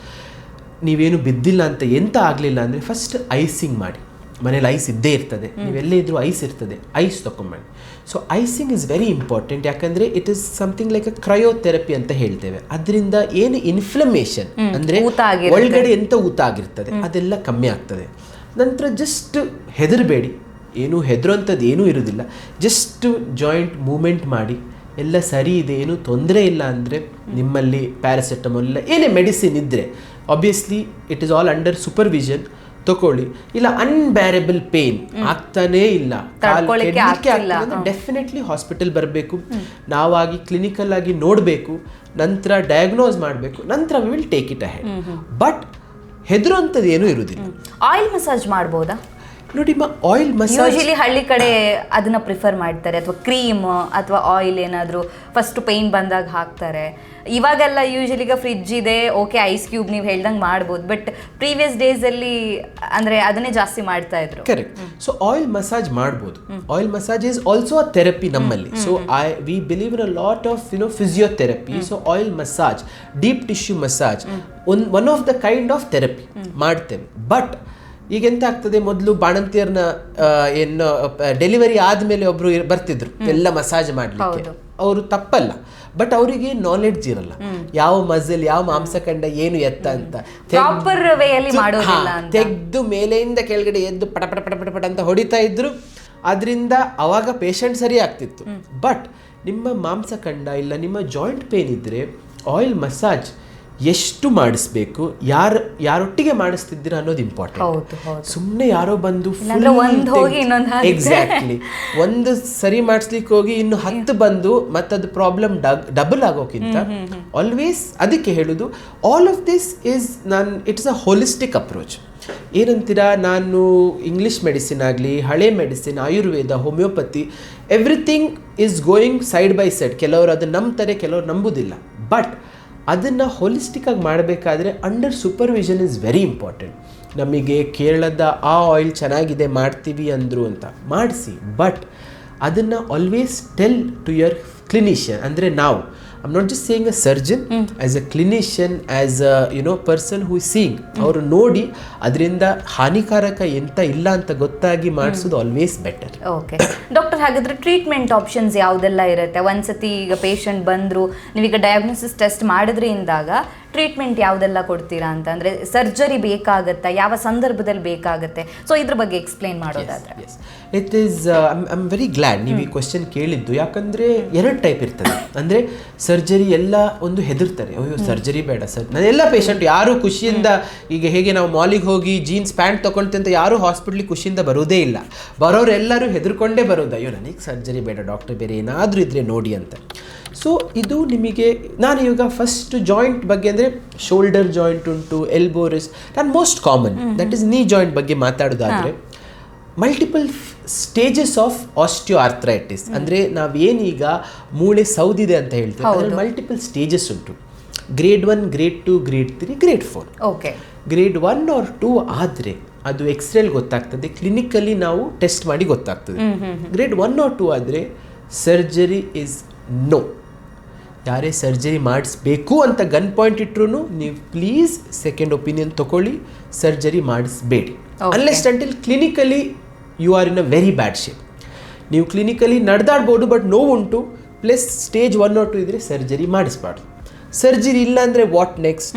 A: ನೀವೇನು ಬಿದ್ದಿಲ್ಲ ಅಂತ ಎಂತ ಆಗಲಿಲ್ಲ ಅಂದರೆ ಫಸ್ಟ್ ಐಸಿಂಗ್ ಮಾಡಿ. ಮನೇಲಿ ಐಸ್ ಇದ್ದೇ ಇರ್ತದೆ. ನೀವೆಲ್ಲೇ ಇದ್ರೂ ಐಸ್ ಇರ್ತದೆ. Ice ತಗೊಂಬಂಡಿ so icing is very important ಯಾಕಂದ್ರೆ it is something like a cryotherapy ಅಂತ ಹೇಳ್ತೇವೆ. ಅದರಿಂದ ಏನು ಇನ್ಫ್ಲಮೇಷನ್ ಅಂದ್ರೆ. ಒಳಗಡೆ ಎಂತ ಊತ ಆಗಿರ್ತದೆ ಅದೆಲ್ಲ ಕಮ್ಮಿ ಆಗ್ತದೆ. ನಂತರ ಜಸ್ಟ್ ಹೆದರಬೇಡಿ. ಏನು ಹೆದರುವಂಥದ್ದು ಏನೂ ಇರೋದಿಲ್ಲ. ಜಸ್ಟ್ ಜಾಯಿಂಟ್ ಮೂಮೆಂಟ್ ಮಾಡಿ. ಎಲ್ಲ ಸರಿ ಇದೆ ಏನು ತೊಂದರೆ ಇಲ್ಲ ಅಂದರೆ ನಿಮ್ಮಲ್ಲಿ ಪ್ಯಾರಾಸೆಟಮಲ್ ಇಲ್ಲ ಏನೇ ಮೆಡಿಸಿನ್ ಇದ್ದರೆ obviously it is all under supervision ತಗೊಳ್ಳಿ ಇಲ್ಲ ಅನ್ಬ್ಯಾರಬಲ್ ಪೇನ್ ಆಗ್ತಾನೇ ಇಲ್ಲ. ಡೆಫಿನೆಟ್ಲಿ ಹಾಸ್ಪಿಟಲ್ ಬರಬೇಕು. ನಾವಾಗಿ ಕ್ಲಿನಿಕಲ್ ಆಗಿ ನೋಡಬೇಕು. ನಂತರ ಡಯಾಗ್ನೋಸ್ ಮಾಡಬೇಕು. ನಂತರ we will take it ahead but ಹೆದರುವಂಥದ್ದು ಏನೂ ಇರುವುದಿಲ್ಲ.
B: ಆಯಿಲ್ ಮಸಾಜ್ ಮಾಡ್ಬೋದಾ?
A: ನೋಡಿ ಆಯಿಲ್ ಮಸಾಜ್
B: ಯೂಶಲಿ ಹಳ್ಳಿ ಕಡೆ ಅದನ್ನ ಪ್ರಿಫರ್ ಮಾಡ್ತಾರೆ. ಅಥವಾ ಕ್ರೀಮ್ ಅಥವಾ ಆಯಿಲ್ ಏನಾದರೂ ಫಸ್ಟ್ ಪೇನ್ ಬಂದಾಗ ಹಾಕ್ತಾರೆ. ಇವಾಗೆಲ್ಲ ಯೂಶಲಿ ಈಗ ಫ್ರಿಡ್ಜ್ ಇದೆ ಓಕೆ ಐಸ್ ಕ್ಯೂಬ್ ನೀವು ಹೇಳ್ದಂಗೆ ಮಾಡ್ಬೋದು. ಬಟ್ ಪ್ರೀವಿಯಸ್ ಡೇಸಲ್ಲಿ ಅಂದ್ರೆ ಅದನ್ನೇ ಜಾಸ್ತಿ ಮಾಡ್ತಾ ಇದ್ರು.
A: ಕರೆಕ್ಟ್ ಸೊ ಆಯಿಲ್ ಮಸಾಜ್ ಮಾಡ್ಬೋದು. Oil massage is also a therapy ನಮ್ಮಲ್ಲಿ so I we believe in a lot of you know physiotherapy so oil massage deep tissue massage one one of the kind of therapy ಮಾಡ್ತೇವೆ. ಬಟ್ ಈಗ ಎಂತ ಆಗ್ತದೆ? ಮೊದಲು ಬಾಣಂತಿಯರ್ನ ಏನು ಡೆಲಿವರಿ ಆದ್ಮೇಲೆ ಒಬ್ರು ಬರ್ತಿದ್ರು. ಎಲ್ಲ ಮಸಾಜ್ ಮಾಡ್ಲಿಕ್ಕೆ. ಅವರು ತಪ್ಪಲ್ಲ. ಬಟ್ ಅವರಿಗೆ ನಾಲೆಡ್ಜ್ ಇರಲ್ಲ. ಯಾವ ಮಸಲ್ ಯಾವ ಮಾಂಸಖಂಡ ಏನು ಎತ್ತ ಅಂತ. ತೆಗೆದು ಮೇಲೆಯಿಂದ ಕೆಳಗಡೆ ಎದ್ದು ಪಟ ಪಟ ಪಟ ಪಟ ಪಟ ಅಂತ ಹೊಡಿತಾ ಇದ್ರು. ಅದರಿಂದ ಅವಾಗ ಪೇಷಂಟ್ ಸರಿ ಆಗ್ತಿತ್ತು. ಬಟ್ ನಿಮ್ಮ ಮಾಂಸಖಂಡ ಇಲ್ಲ ನಿಮ್ಮ ಜಾಯಿಂಟ್ ಪೇನ್ ಇದ್ರೆ ಆಯಿಲ್ ಮಸಾಜ್ ಎಷ್ಟು ಮಾಡಿಸ್ಬೇಕು ಯಾರು ಯಾರೊಟ್ಟಿಗೆ ಮಾಡಿಸ್ತಿದ್ದೀರಾ ಅನ್ನೋದು ಇಂಪಾರ್ಟೆಂಟ್ ಸುಮ್ಮನೆ ಯಾರೋ ಬಂದು. ಎಕ್ಸಾಕ್ಟ್ಲಿ ಒಂದು ಸರಿ ಮಾಡಿಸ್ಲಿಕ್ಕೆ ಹೋಗಿ ಇನ್ನು ಹತ್ತು ಬಂದು ಮತ್ತದು ಪ್ರಾಬ್ಲಮ್ ಡಬಲ್ ಆಗೋಕ್ಕಿಂತ ಆಲ್ವೇಸ್ ಅದಕ್ಕೆ ಹೇಳುದು ಆಲ್ ಆಫ್ ದಿಸ್ ಇಸ್ ನಾನು ಇಟ್ಸ್ ಅ ಹೋಲಿಸ್ಟಿಕ್ ಅಪ್ರೋಚ್ ಏನಂತೀರಾ ನಾನು ಇಂಗ್ಲಿಷ್ ಮೆಡಿಸಿನ್ ಆಗಲಿ ಹಳೆ medicine Ayurveda homeopathy everything is going side by side ಕೆಲವರು ಅದನ್ನು ನಂಬ್ತಾರೆ ಕೆಲವರು ನಂಬುದಿಲ್ಲ. ಬಟ್ ಅದನ್ನು ಹೋಲಿಸ್ಟಿಕ್ ಆಗಿ ಮಾಡಬೇಕಾದ್ರೆ under supervision is very important ನಮಗೆ ಕೇರಳದ ಆ ಆಯಿಲ್ ಚೆನ್ನಾಗಿದೆ ಮಾಡ್ತೀವಿ ಅಂದರು ಅಂತ ಮಾಡಿಸಿ ಬಟ್ ಅದನ್ನು always tell to your clinician ಅಂದರೆ ನಾವು. I'm not just saying a surgeon as a clinician as a you know person who seeing ಅವರು ನೋಡಿ ಅದರಿಂದ ಹಾನಿಕಾರಕ ಎಂತ ಇಲ್ಲ ಅಂತ ಗೊತ್ತಾಗಿ ಮಾಡಿಸೋದು ಆಲ್ವೇಸ್ ಬೆಟರ್
B: ಓಕೆ ಡಾಕ್ಟರ್ ಹಾಗಾದ್ರೆ ಟ್ರೀಟ್ಮೆಂಟ್ ಆಪ್ಷನ್ಸ್ ಯಾವುದೆಲ್ಲ ಇರುತ್ತೆ? ಒಂದ್ಸತಿ ಈಗ ಪೇಷಂಟ್ ಬಂದರು ನೀವೀಗ ಡಯಾಗ್ನೋಸಿಸ್ ಟೆಸ್ಟ್ ಮಾಡಿದ್ರಿಂದಾಗ ಟ್ರೀಟ್ಮೆಂಟ್ ಯಾವುದೆಲ್ಲ ಕೊಡ್ತೀರಾ ಅಂತ? ಅಂದರೆ ಸರ್ಜರಿ ಬೇಕಾಗತ್ತಾ? ಯಾವ ಸಂದರ್ಭದಲ್ಲಿ ಬೇಕಾಗುತ್ತೆ? ಸೊ ಇದ್ರ ಬಗ್ಗೆ ಎಕ್ಸ್ಪ್ಲೈನ್ ಮಾಡೋದಾದ್ರೆ.
A: It is I'm very glad ನೀವು ಈ ಕ್ವಶನ್ ಕೇಳಿದ್ದು. ಯಾಕಂದರೆ ಎರಡು ಟೈಪ್ ಇರ್ತದೆ. ಅಂದರೆ ಸರ್ಜರಿ ಎಲ್ಲ ಒಂದು ಹೆದರ್ತಾರೆ. ಅಯ್ಯೋ ಸರ್ಜರಿ ಬೇಡ ಸರ್. ನಾನು ಎಲ್ಲ ಪೇಷಂಟ್ ಯಾರು ಖುಷಿಯಿಂದ ಈಗ ಹೇಗೆ ನಾವು ಮಾಲಿಗೆ ಹೋಗಿ ಜೀನ್ಸ್ ಪ್ಯಾಂಟ್ ತೊಗೊಳ್ತೀವಿ ಅಂತ ಯಾರು ಹಾಸ್ಪಿಟ್ಲಿಗೆ ಖುಷಿಯಿಂದ ಬರೋದೇ ಇಲ್ಲ. ಬರೋರೆಲ್ಲರೂ ಹೆದರ್ಕೊಂಡೇ ಬರೋದು. ಅಯ್ಯೋ ನನಗೆ ಸರ್ಜರಿ ಬೇಡ ಡಾಕ್ಟರ್ ಬೇರೆ ಏನಾದರೂ ಇದ್ರೆ ನೋಡಿ ಅಂತ. ಸೊ ಇದು ನಿಮಗೆ ನಾನು ಇವಾಗ ಫಸ್ಟ್ ಜಾಯಿಂಟ್ ಬಗ್ಗೆ ಅಂದರೆ ಶೋಲ್ಡರ್ ಜಾಯಿಂಟ್ ಉಂಟು ಎಲ್ಬೋರಿಸ್ ನಾನು most common that is knee joint ಬಗ್ಗೆ ಮಾತಾಡೋದಾದರೆ multiple stages of osteo arthritis ಅಂದರೆ ನಾವೇನೀಗ ಮೂಳೆ ಸೌದಿದೆ ಅಂತ ಹೇಳ್ತೀವಿ. ಅದರಲ್ಲಿ ಮಲ್ಟಿಪಲ್ ಸ್ಟೇಜಸ್ ಉಂಟು. Grade one grade two grade three grade four
B: okay
A: grade one or two ಆದರೆ ಅದು ಎಕ್ಸ್ರೇಲ್ ಗೊತ್ತಾಗ್ತದೆ. ಕ್ಲಿನಿಕಲ್ಲಿ ನಾವು ಟೆಸ್ಟ್ ಮಾಡಿ ಗೊತ್ತಾಗ್ತದೆ. ಗ್ರೇಡ್ ಒನ್ ಆರ್ ಟೂ ಆದರೆ ಸರ್ಜರಿ ಇಸ್ ನೋ ಯಾರೇ ಸರ್ಜರಿ ಮಾಡಿಸ್ಬೇಕು ಅಂತ ಗನ್ ಪಾಯಿಂಟ್ ಇಟ್ಟರು ನೀವು ಪ್ಲೀಸ್ ಸೆಕೆಂಡ್ ಒಪಿನಿಯನ್ ತಗೊಳ್ಳಿ surgery ಮಾಡಿಸ್ಬೇಡಿ. Unless until clinically you are in a very bad shape ನೀವು ಕ್ಲಿನಿಕಲಿ ನಡೆದಾಡ್ಬೋದು ಬಟ್ ನೋವುಂಟು plus stage one or two ಇದ್ರೆ ಸರ್ಜರಿ ಮಾಡಿಸ್ಬಾರ್ದು. ಸರ್ಜರಿ ಇಲ್ಲ ಅಂದರೆ ವಾಟ್ ನೆಕ್ಸ್ಟ್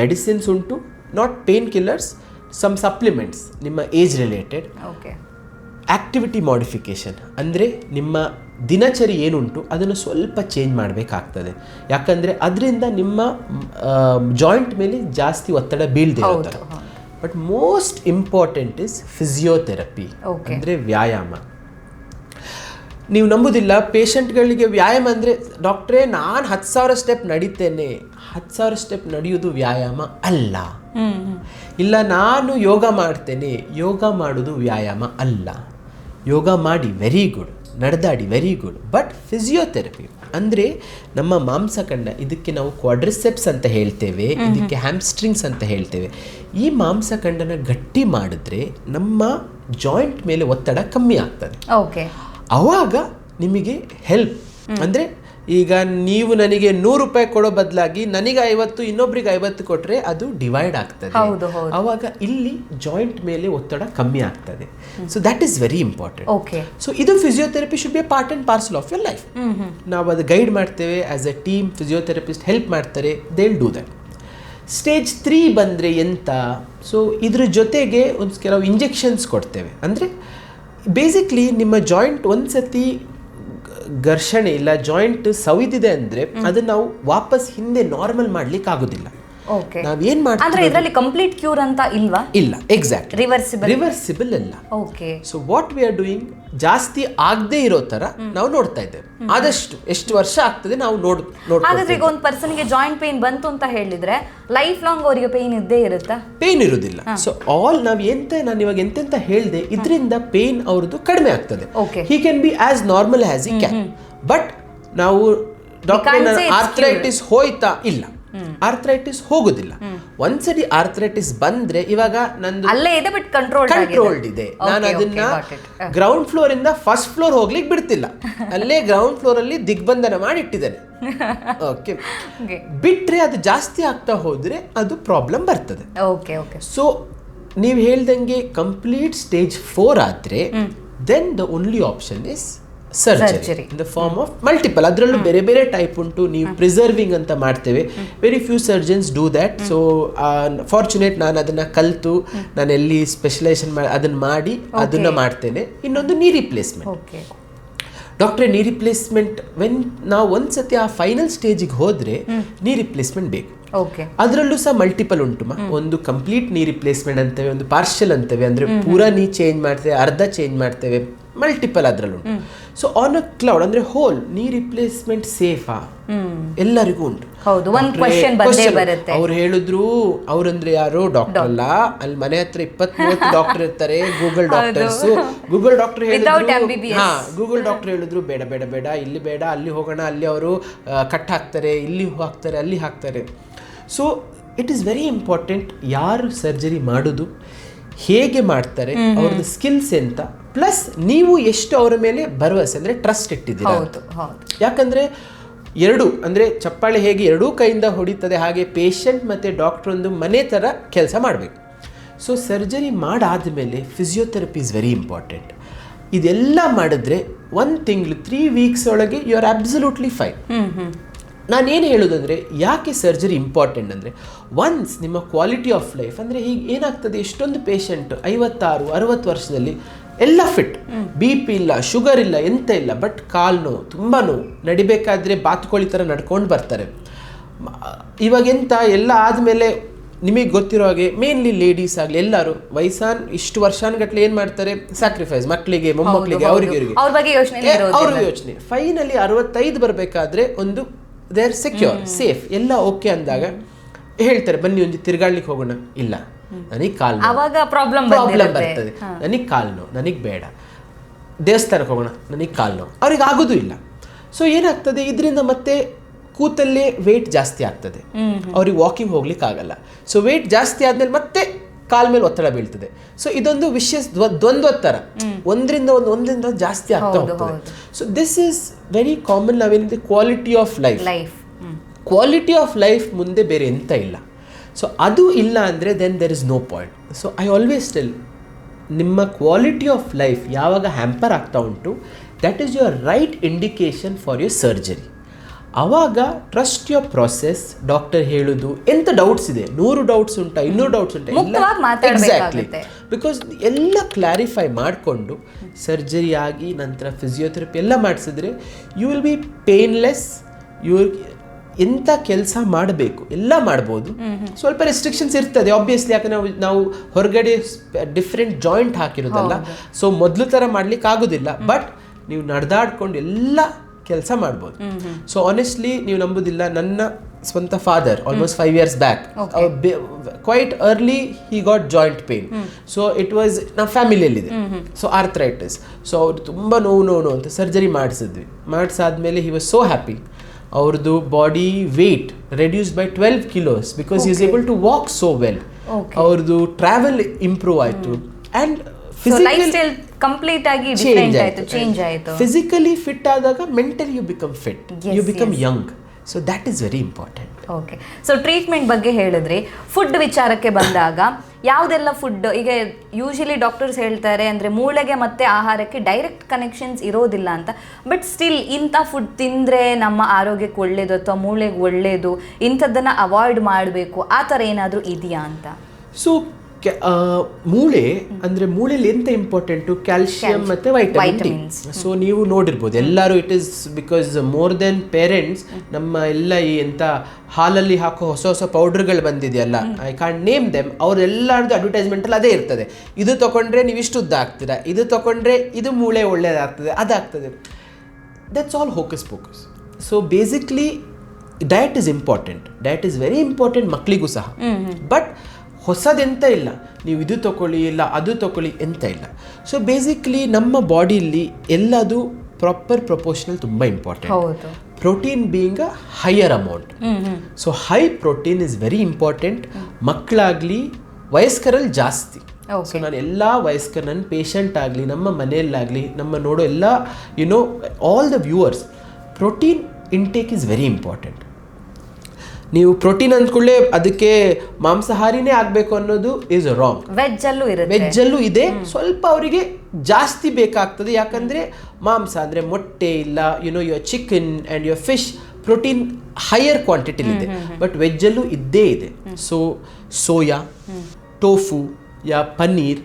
A: ಮೆಡಿಸಿನ್ಸ್ ಉಂಟು not pain killers some supplements ನಿಮ್ಮ age related
B: okay
A: activity modification ಅಂದರೆ ನಿಮ್ಮ ದಿನಚರಿ ಏನುಂಟು ಅದನ್ನು ಸ್ವಲ್ಪ ಚೇಂಜ್ ಮಾಡಬೇಕಾಗ್ತದೆ. ಯಾಕಂದರೆ ಅದರಿಂದ ನಿಮ್ಮ ಜಾಯಿಂಟ್ ಮೇಲೆ ಜಾಸ್ತಿ ಒತ್ತಡ ಬೀಳದೆ but most important is physiotherapy. ಅಂದರೆ ವ್ಯಾಯಾಮ. ನೀವು ನಂಬುದಿಲ್ಲ ಪೇಷಂಟ್ಗಳಿಗೆ ವ್ಯಾಯಾಮ ಅಂದರೆ ಡಾಕ್ಟ್ರೇ ನಾನು ಹತ್ತು ಸಾವಿರ ಸ್ಟೆಪ್ ನಡೀತೇನೆ. ಹತ್ತು ಸಾವಿರ ಸ್ಟೆಪ್ ನಡೆಯೋದು ವ್ಯಾಯಾಮ ಅಲ್ಲ. ಇಲ್ಲ ನಾನು ಯೋಗ ಮಾಡ್ತೇನೆ. ಯೋಗ ಮಾಡೋದು ವ್ಯಾಯಾಮ ಅಲ್ಲ. ಯೋಗ ಮಾಡಿ ವೆರಿ ಗುಡ್ ನಡೆದಾಡಿ ವೆರಿ ಗುಡ್ ಬಟ್ ಫಿಸಿಯೋಥೆರಪಿ ಅಂದರೆ ನಮ್ಮ ಮಾಂಸಖಂಡ ಇದಕ್ಕೆ ನಾವು ಕ್ವಾಡ್ರಿಸೆಪ್ಸ್ ಅಂತ ಹೇಳ್ತೇವೆ ಇದಕ್ಕೆ ಹ್ಯಾಮ್ಸ್ಟ್ರಿಂಗ್ಸ್ ಅಂತ ಹೇಳ್ತೇವೆ. ಈ ಮಾಂಸಖಂಡನ ಗಟ್ಟಿ ಮಾಡಿದ್ರೆ ನಮ್ಮ ಜಾಯಿಂಟ್ ಮೇಲೆ ಒತ್ತಡ ಕಮ್ಮಿ ಆಗ್ತದೆ.
B: ಓಕೆ
A: ಅವಾಗ ನಿಮಗೆ ಹೆಲ್ಪ್ ಅಂದರೆ ಈಗ ನೀವು ನನಗೆ ನೂರು ರೂಪಾಯಿ ಕೊಡೋ ಬದಲಾಗಿ ನನಗೆ ಐವತ್ತು ಇನ್ನೊಬ್ರಿಗೆ ಐವತ್ತು ಕೊಟ್ಟರೆ ಅದು ಡಿವೈಡ್ ಆಗ್ತದೆ. ಅವಾಗ ಇಲ್ಲಿ ಜಾಯಿಂಟ್ ಮೇಲೆ ಒತ್ತಡ ಕಮ್ಮಿ ಆಗ್ತದೆ. So that is very important
B: okay
A: so ಇದು physiotherapy should be part and parcel of your life ನಾವು ಅದು ಗೈಡ್ ಮಾಡ್ತೇವೆ as a team physiotherapist help ಮಾಡ್ತಾರೆ they'll do that stage three ಬಂದರೆ ಎಂತ? ಸೊ ಇದ್ರ ಜೊತೆಗೆ ಒಂದು ಕೆಲವು ಇಂಜೆಕ್ಷನ್ಸ್ ಕೊಡ್ತೇವೆ. ಅಂದರೆ ಬೇಸಿಕ್ಲಿ ನಿಮ್ಮ ಜಾಯಿಂಟ್ ಒಂದ್ಸತಿ ಗ- ಘರ್ಷಣೆ ಇಲ್ಲ ಜಾಯಿಂಟ್ ಸವಿದಿದೆ ಅಂದರೆ ಅದನ್ನು ನಾವು ವಾಪಸ್ ಹಿಂದೆ ನಾರ್ಮಲ್ ಮಾಡ್ಲಿಕ್ಕೆ ಆಗೋದಿಲ್ಲ ನಾವೇನು ಮಾಡ್ತೀವಿ
B: ಇದರಲ್ಲಿ ಕಂಪ್ಲೀಟ್ ಕ್ಯೂರ್ ಅಂತ ಇಲ್ವಾ?
A: ಇಲ್ಲ ಎಕ್ಸಾಕ್ಟ್
B: ರಿವರ್ಸಿಬಲ್
A: ರಿವರ್ಸಿಬಲ್ ಇಲ್ಲ.
B: Okay
A: so what we are doing ಜಾಸ್ತಿ ಆಗದೆ ಇರೋ ತರ ನಾವು ನೋಡ್ತಾ ಇದ್ದೇವೆ. ಆದಷ್ಟು ಎಷ್ಟು ವರ್ಷ ಆಗ್ತದೆ ನಾವು ನೋಡ್
B: ಹಾಗಾದ್ರೆ ಈಗ ಒಂದು ಪರ್ಸನ್ಗೆ ಜಾಯಿಂಟ್ ಪೇನ್ ಬಂತು ಅಂತ ಹೇಳಿದ್ರೆ ಲೈಫ್ ಲಾಂಗ್ ಅವರಿಗೆ ಪೇನ್ ಇದ್ದೇ ಇರುತ್ತಾ?
A: ಪೇನ್ ಇರುವುದಿಲ್ಲ. ಸೊ ಆಲ್ ನಾವು ಎಂತ ನಾನು ಇವಾಗ ಎಂತೆಂತ ಹೇಳ್ದೆ ಇದರಿಂದ ಪೇನ್ ಅವ್ರದ್ದು ಕಡಿಮೆ ಆಗ್ತದೆ.
B: Okay
A: he can be as normal as he can but ನಾವು ಡಾಕ್ಟರ್ ಆರ್ಥ್ರೈಟಿಸ್ ಹೋಯ್ತಾ ಇಲ್ಲ. ಆರ್ಥ್ರೈಟಿಸ್ ಹೋಗುದಿಲ್ಲ. ಒಂದ್ಸರಿ ಆರ್ಥ್ರೈಟಿಸ್ ಬಂದ್ರೆ ಇವಾಗ ನಂದು
B: ಅಲ್ಲೇ ಇದೆ ಬಟ್ ಕಂಟ್ರೋಲ್
A: ಕಂಟ್ರೋಲ್ಡ್ ಇದೆ. ನಾನು ಅದನ್ನ ಗ್ರೌಂಡ್ ಫ್ಲೋರ್ ಇಂದ ಫಸ್ಟ್ ಫ್ಲೋರ್ ಹೋಗ್ಲಿಕ್ಕೆ ಬಿಡ್ತಿಲ್ಲ. ಅಲ್ಲೇ ಗ್ರೌಂಡ್ ಫ್ಲೋರ್ ಅಲ್ಲಿ ದಿಗ್ಬಂಧನ ಮಾಡಿ ಇಟ್ಟಿದ್ದೇನೆ. ಓಕೆ. ಬಿಟ್ರೆ ಅದು ಜಾಸ್ತಿ ಆಗ್ತಾ ಹೋದ್ರೆ ಅದು ಪ್ರಾಬ್ಲಮ್ ಬರ್ತದೆ.
B: ಓಕೆ ಓಕೆ
A: ಸೊ ನೀವು ಹೇಳ್ದಂಗೆ ಕಂಪ್ಲೀಟ್ ಸ್ಟೇಜ್ ಫೋರ್ ಆದ್ರೆ then the only option is surgery. In the form of multiple ಅದರಲ್ಲೂ ಬೇರೆ ಬೇರೆ ಟೈಪ್ ಉಂಟು. ನೀವು ಪ್ರಿಸರ್ವಿಂಗ್ ಅಂತ ಮಾಡ್ತೇವೆ. Very few surgeons do that so fortunate ನಾನು ಅದನ್ನ ಕಲಿತು. ನಾನು ಎಲ್ಲಿ ಸ್ಪೆಷಲೈಸೇಷನ್ ಮಾಡಿ ಅದನ್ನ ಮಾಡಿ ಅದನ್ನ ಮಾಡ್ತೇನೆ. ಇನ್ನೊಂದು ನೀ ರಿಪ್ಲೇಸ್ಮೆಂಟ್
B: ಓಕೆ
A: ಡಾಕ್ಟ್ರೆ ನೀ ರಿಪ್ಲೇಸ್ಮೆಂಟ್ ವೆನ್ ನಾವು ಒಂದ್ಸತಿ ಆ ಫೈನಲ್ ಸ್ಟೇಜಿಗೆ ಹೋದ್ರೆ ನೀ ರಿಪ್ಲೇಸ್ಮೆಂಟ್ ಬೇಕು.
B: ಓಕೆ
A: ಅದರಲ್ಲೂ ಸಹ ಮಲ್ಟಿಪಲ್ ಉಂಟು ಒಂದು ಕಂಪ್ಲೀಟ್ ನೀ ರಿಪ್ಲೇಸ್ಮೆಂಟ್ ಅಂತೇವೆ ಒಂದು ಪಾರ್ಷಲ್ ಅಂತೇವೆ. ಅಂದ್ರೆ ಪೂರಾ ನೀ ಚೇಂಜ್ ಮಾಡ್ತೇವೆ ಅರ್ಧ ಚೇಂಜ್ ಮಾಡ್ತೇವೆ. ಮಲ್ಟಿಪಲ್ ಅದರಲ್ಲೂ ಉಂಟು. ಸೊ ಆನ್ ಅ ಕ್ಲೌಡ್ ಅಂದ್ರೆ ಹೋಲ್ ನೀ ರಿಪ್ಲೇಸ್ಮೆಂಟ್ ಸೇಫಾ ಎಲ್ಲರಿಗೂ ಉಂಟು.
B: ಹೌದು, ಒಂದ್ question ಬಂದೇ ಬರುತ್ತೆ.
A: ಅವ್ರು ಹೇಳಿದ್ರು ಅವ್ರಂದ್ರೆ ಯಾರು? ಡಾಕ್ಟರ್ ಅಲ್ಲ. ಅಲ್ಲಿ ಮನೆ ಹತ್ರ ಇಪ್ಪತ್ತ್ ಮೂವತ್ತು ಡಾಕ್ಟರ್ ಇರ್ತಾರೆ ಗೂಗಲ್ ಡಾಕ್ಟರ್ಸ್ ಗೂಗಲ್ ಡಾಕ್ಟರ್ ಹೇಳಿದ್ರು. ಹಾ ಗೂಗಲ್ ಡಾಕ್ಟರ್ ಹೇಳಿದ್ರು ಬೇಡ ಬೇಡ ಬೇಡ ಇಲ್ಲಿ ಬೇಡ ಅಲ್ಲಿ ಹೋಗೋಣ ಅಲ್ಲಿ ಅವರು ಕಟ್ ಹಾಕ್ತಾರೆ ಇಲ್ಲಿ ಹಾಕ್ತಾರೆ ಅಲ್ಲಿ ಹಾಕ್ತಾರೆ. So it is very important ಯಾರು ಸರ್ಜರಿ ಮಾಡೋದು ಹೇಗೆ ಮಾಡ್ತಾರೆ ಅವ್ರದ್ದು ಸ್ಕಿಲ್ಸ್ ಎಂತ ಪ್ಲಸ್ ನೀವು ಎಷ್ಟು ಅವರ ಮೇಲೆ ಭರವಸೆ ಅಂದರೆ ಟ್ರಸ್ಟ್ ಇಟ್ಟಿದ್ದೀರಾ ಯಾಕಂದ್ರೆ ಎರಡು ಅಂದರೆ ಚಪ್ಪಾಳೆ ಹೇಗೆ ಎರಡೂ ಕೈಯಿಂದ ಹೊಡಿತದೆ ಹಾಗೆ ಪೇಷಂಟ್ ಮತ್ತು ಡಾಕ್ಟರ್ ಒಂದು ಮನೆ ಥರ ಕೆಲಸ ಮಾಡಬೇಕು. ಸೊ ಸರ್ಜರಿ ಮಾಡಾದ ಮೇಲೆ ಫಿಸಿಯೋಥೆರಪಿ ಇಸ್ ವೆರಿ ಇಂಪಾರ್ಟೆಂಟ್ ಇದೆಲ್ಲ ಮಾಡಿದ್ರೆ ಒಂದು ತಿಂಗಳು ತ್ರೀ ವೀಕ್ಸ್ ಒಳಗೆ ಯು ಆರ್ ಅಬ್ಸಲ್ಯೂಟ್ಲಿ ಫೈನ್
B: ನಾನು ಏನು
A: ನಾನೇನು ಹೇಳೋದಂದರೆ ಯಾಕೆ ಸರ್ಜರಿ ಇಂಪಾರ್ಟೆಂಟ್ ಅಂದರೆ ಒನ್ಸ್ ನಿಮ್ಮ ಕ್ವಾಲಿಟಿ ಆಫ್ ಲೈಫ್ ಅಂದರೆ ಈಗ ಏನಾಗ್ತದೆ ಎಷ್ಟೊಂದು ಪೇಷಂಟ್ ಐವತ್ತಾರು ಅರವತ್ತು ವರ್ಷದಲ್ಲಿ ಎಲ್ಲ ಫಿಟ್ ಬಿ ಪಿ ಇಲ್ಲ ಶುಗರ್ ಇಲ್ಲ ಎಂತ ಇಲ್ಲ ಬಟ್ ಕಾಲು ನೋವು ತುಂಬ ನೋವು. ನಡಿಬೇಕಾದ್ರೆ ಬಾತುಕೋಳಿ ಥರ ನಡ್ಕೊಂಡು ಬರ್ತಾರೆ. ಇವಾಗ ಎಂತ ಎಲ್ಲ ಆದಮೇಲೆ ನಿಮಗೆ ಗೊತ್ತಿರೋ ಹಾಗೆ ಮೇನ್ಲಿ ಲೇಡೀಸ್ ಆಗಲಿ ಎಲ್ಲರೂ ವಯಸ್ಸಾನ್ ಇಷ್ಟು ವರ್ಷಾನ್ಗಟ್ಲೆ ಏನು ಮಾಡ್ತಾರೆ? ಸ್ಯಾಕ್ರಿಫೈಸ್ ಮಕ್ಕಳಿಗೆ ಮೊಮ್ಮಕ್ಕಳಿಗೆ ಅವರಿಗೆ
B: ಅವ್ರ ಯೋಚನೆ
A: ಫೈನಲಿ ಅರವತ್ತೈದು ಬರಬೇಕಾದ್ರೆ ಒಂದು ದೇ ಆರ್ ಸೆಕ್ಯೂರ್ ಸೇಫ್ ಎಲ್ಲ ಓಕೆ ಅಂದಾಗ ಹೇಳ್ತಾರೆ ಬನ್ನಿ ಒಂದು ತಿರ್ಗಾಡ್ಲಿಕ್ಕೆ ಹೋಗೋಣ. ಇಲ್ಲ. ನನಗೆ ಕಾಲು
B: ಅವಾಗ ಪ್ರಾಬ್ಲಮ್
A: ಪ್ರಾಬ್ಲಮ್ ಬರ್ತದೆ. ನನಗೆ ಕಾಲ್ ನೋವು ನನಗೆ ಬೇಡ. ದೇವಸ್ಥಾನಕ್ಕೆ ಹೋಗೋಣ. ನನಗೆ ಕಾಲು ನೋವು ಅವ್ರಿಗೆ ಆಗೋದು ಇಲ್ಲ. ಸೊ ಏನಾಗ್ತದೆ? ಇದರಿಂದ ಮತ್ತೆ ಕೂತಲ್ಲೇ ವೆಯ್ಟ್ ಜಾಸ್ತಿ ಆಗ್ತದೆ. ಅವ್ರಿಗೆ ವಾಕಿಂಗ್ ಹೋಗ್ಲಿಕ್ಕೆ ಆಗಲ್ಲ. ಸೊ ವೆಯ್ಟ್ ಜಾಸ್ತಿ ಆದ್ಮೇಲೆ ಮತ್ತೆ ಕಾಲ್ ಮೇಲೆ ಒತ್ತಡ ಬೀಳ್ತದೆ. ಸೊ ಇದೊಂದು ವಿಷಯ ದ್ವಂದ್ವ ಥರ ಒಂದರಿಂದ ಒಂದು ಒಂದರಿಂದ ಒಂದು ಜಾಸ್ತಿ ಆಗ್ತಾ ಹೋಗ್ತದೆ. So this is very common ನಾವೇನಿದೆ? Quality of life
B: life
A: quality of life ಮುಂದೆ ಬೇರೆ ಎಂತ ಇಲ್ಲ. ಸೊ ಅದು ಇಲ್ಲ ಅಂದರೆ then there is no point so I always tell ನಿಮ್ಮ ಕ್ವಾಲಿಟಿ ಆಫ್ ಲೈಫ್ ಯಾವಾಗ ಹ್ಯಾಂಪರ್ ಆಗ್ತಾ ಉಂಟು that is your right indication for your surgery ಆವಾಗ ಟ್ರಸ್ಟ್ ಯುವರ್ ಪ್ರಾಸೆಸ್ ಡಾಕ್ಟರ್ ಹೇಳುದು ಎಂತ ಡೌಟ್ಸ್ ಇದೆ? ನೂರು ಡೌಟ್ಸ್ ಉಂಟಾ ಇನ್ನೂರು ಡೌಟ್ಸ್ ಉಂಟಾ?
B: ಎಕ್ಸಾಕ್ಟ್ಲಿ.
A: ಬಿಕಾಸ್ ಎಲ್ಲ ಕ್ಲಾರಿಫೈ ಮಾಡಿಕೊಂಡು ಸರ್ಜರಿ ಆಗಿ ನಂತರ ಫಿಸಿಯೋಥೆರಪಿ ಎಲ್ಲ ಮಾಡಿಸಿದ್ರೆ you will be painless you ಎಂಥ ಕೆಲಸ ಮಾಡಬೇಕು? ಎಲ್ಲ ಮಾಡ್ಬೋದು. ಸ್ವಲ್ಪ ರೆಸ್ಟ್ರಿಕ್ಷನ್ಸ್ ಇರ್ತದೆ. ಆಬ್ವಿಯಸ್ಲಿ ಯಾಕಂದ್ರೆ ನಾವು ನಾವು ಹೊರಗಡೆ ಡಿಫ್ರೆಂಟ್ ಜಾಯಿಂಟ್ ಹಾಕಿರೋದಲ್ಲ. ಸೊ ಮೊದಲು ಥರ ಮಾಡ್ಲಿಕ್ಕೆ ಆಗೋದಿಲ್ಲ. ಬಟ್ ನೀವು ನಡೆದಾಡ್ಕೊಂಡು ಎಲ್ಲ ಕೆಲಸ ಮಾಡ್ಬೋದು. ಸೊ ಆನೆಸ್ಟ್ಲಿ ನೀವು ನಂಬುದಿಲ್ಲ. ನನ್ನ ಸ್ವಂತ father almost five years back quite early he got joint pain so it was ನಮ್ಮ ಫ್ಯಾಮಿಲಿಯಲ್ಲಿದೆ ಸೊ ಆರ್ಥರೈಟಿಸ್ ಸೊ ಅವ್ರು ತುಂಬ ನೋವು ನೋವು ನೋವು ಅಂತ ಸರ್ಜರಿ ಮಾಡಿಸಿದ್ವಿ. ಮಾಡಿಸಾದ್ಮೇಲೆ ಹಿ ವಾಸ್ ಸೋ ಹ್ಯಾಪಿ ಅವ್ರದ್ದು body weight reduce by twelve kilos because is able to walk so well ಅವ್ರದ್ದು ಟ್ರಾವೆಲ್ ಇಂಪ್ರೂವ್ ಆಯಿತು. ಆ್ಯಂಡ್
B: ಕಂಪ್ಲೀಟ್ ಆಗಿ ಡಿಫ್ರೆಂಟ್ ಆಯ್ತು. ಚೇಂಜ್ ಆಯಿತು.
A: ಫಿಸಿಕಲಿ ಫಿಟ್ ಆದಾಗ mentally you become fit you become young so that is very important
B: okay so treatment ಬಗ್ಗೆ ಹೇಳಿದ್ರಿ. ಫುಡ್ ವಿಚಾರಕ್ಕೆ ಬಂದಾಗ ಯಾವುದೆಲ್ಲ ಫುಡ್ ಈಗ ಯೂಶಲಿ ಡಾಕ್ಟರ್ಸ್ ಹೇಳ್ತಾರೆ ಅಂದರೆ ಮೂಳೆಗೆ ಮತ್ತೆ ಆಹಾರಕ್ಕೆ ಡೈರೆಕ್ಟ್ ಕನೆಕ್ಷನ್ಸ್ ಇರೋದಿಲ್ಲ ಅಂತ. ಬಟ್ ಸ್ಟಿಲ್ ಇಂಥ ಫುಡ್ ತಿಂದರೆ ನಮ್ಮ ಆರೋಗ್ಯಕ್ಕೆ ಒಳ್ಳೇದು ಅಥವಾ ಮೂಳೆಗೆ ಒಳ್ಳೇದು ಇಂಥದ್ದನ್ನು ಅವಾಯ್ಡ್ ಮಾಡಬೇಕು. ಆ ಥರ ಏನಾದರೂ ಇದೆಯಾ ಅಂತ?
A: ಸೊ ಮೂಳೆ ಅಂದ್ರೆ ಮೂಳೆಲಿ ಎಂತ ಇಂಪಾರ್ಟೆಂಟು ಕ್ಯಾಲ್ಸಿಯಂ ಮತ್ತೆ ವೈಟಮಿನ್ ಡಿ ಸೊ ನೀವು ನೋಡಿರ್ಬೋದು. ಎಲ್ಲರೂ it is because more then parents ನಮ್ಮ ಎಲ್ಲ ಈ ಎಂತ ಹಾಲಲ್ಲಿ ಹಾಕೋ ಹೊಸ ಹೊಸ ಪೌಡರ್ಗಳು ಬಂದಿದೆಯಲ್ಲ I can't name them advertisement ಅಡ್ವರ್ಟೈಸ್ಮೆಂಟಲ್ಲಿ ಅದೇ ಇರ್ತದೆ. ಇದು ತಗೊಂಡ್ರೆ ನೀವು ಇಷ್ಟು ಉದ್ದ ಆಗ್ತೀರಾ? ಇದು ತಗೊಂಡ್ರೆ ಇದು ಮೂಳೆ ಒಳ್ಳೇದಾಗ್ತದೆ ಅದಾಗ್ತದೆ. That's all hocus pocus so basically diet is important diet is very important ಮಕ್ಕಳಿಗೂ ಸಹ. ಬಟ್ ಹೊಸದೆಂತ ಇಲ್ಲ. ನೀವು ಇದು ತಗೊಳ್ಳಿ ಇಲ್ಲ ಅದು ತಗೊಳ್ಳಿ ಎಂತ ಇಲ್ಲ. ಸೊ ಬೇಸಿಕ್ಲಿ ನಮ್ಮ ಬಾಡಿಯಲ್ಲಿ ಎಲ್ಲದು ಪ್ರಾಪರ್ ಪ್ರಪೋರ್ಷನಲ್ ತುಂಬ important protein being a higher amount so high protein is very important ಮಕ್ಕಳಾಗಲಿ ವಯಸ್ಕರಲ್ಲಿ ಜಾಸ್ತಿ. ಸೊ ನಾನು ಎಲ್ಲ ವಯಸ್ಕರ ನನ್ನ ಪೇಷಂಟ್ ಆಗಲಿ ನಮ್ಮ ಮನೆಯಲ್ಲಾಗಲಿ ನಮ್ಮ ನೋಡೋ ಎಲ್ಲ you know all the viewers protein intake is very important ನೀವು ಪ್ರೋಟೀನ್ ಅಂದ್ಕೊಳ್ಳೆ ಅದಕ್ಕೆ ಮಾಂಸಾಹಾರಿನೇ ಆಗಬೇಕು ಅನ್ನೋದು ಇಸ್ ರಾಂಗ್
B: ವೆಜ್ ಅಲ್ಲೂ ಇರುತ್ತೆ.
A: ವೆಜ್ಜಲ್ಲೂ ಇದೆ. ಸ್ವಲ್ಪ ಅವರಿಗೆ ಜಾಸ್ತಿ ಬೇಕಾಗ್ತದೆ. ಯಾಕಂದ್ರೆ ಮಾಂಸ ಅಂದ್ರೆ ಮೊಟ್ಟೆ ಇಲ್ಲ you know your chicken and your fish protein higher ಕ್ವಾಂಟಿಟಿಲಿದೆ but ವೆಜ್ಜಲ್ಲೂ ಇದ್ದೇ ಇದೆ. ಸೊ ಸೋಯಾ ಟೋಫು ಯಾ ಪನ್ನೀರ್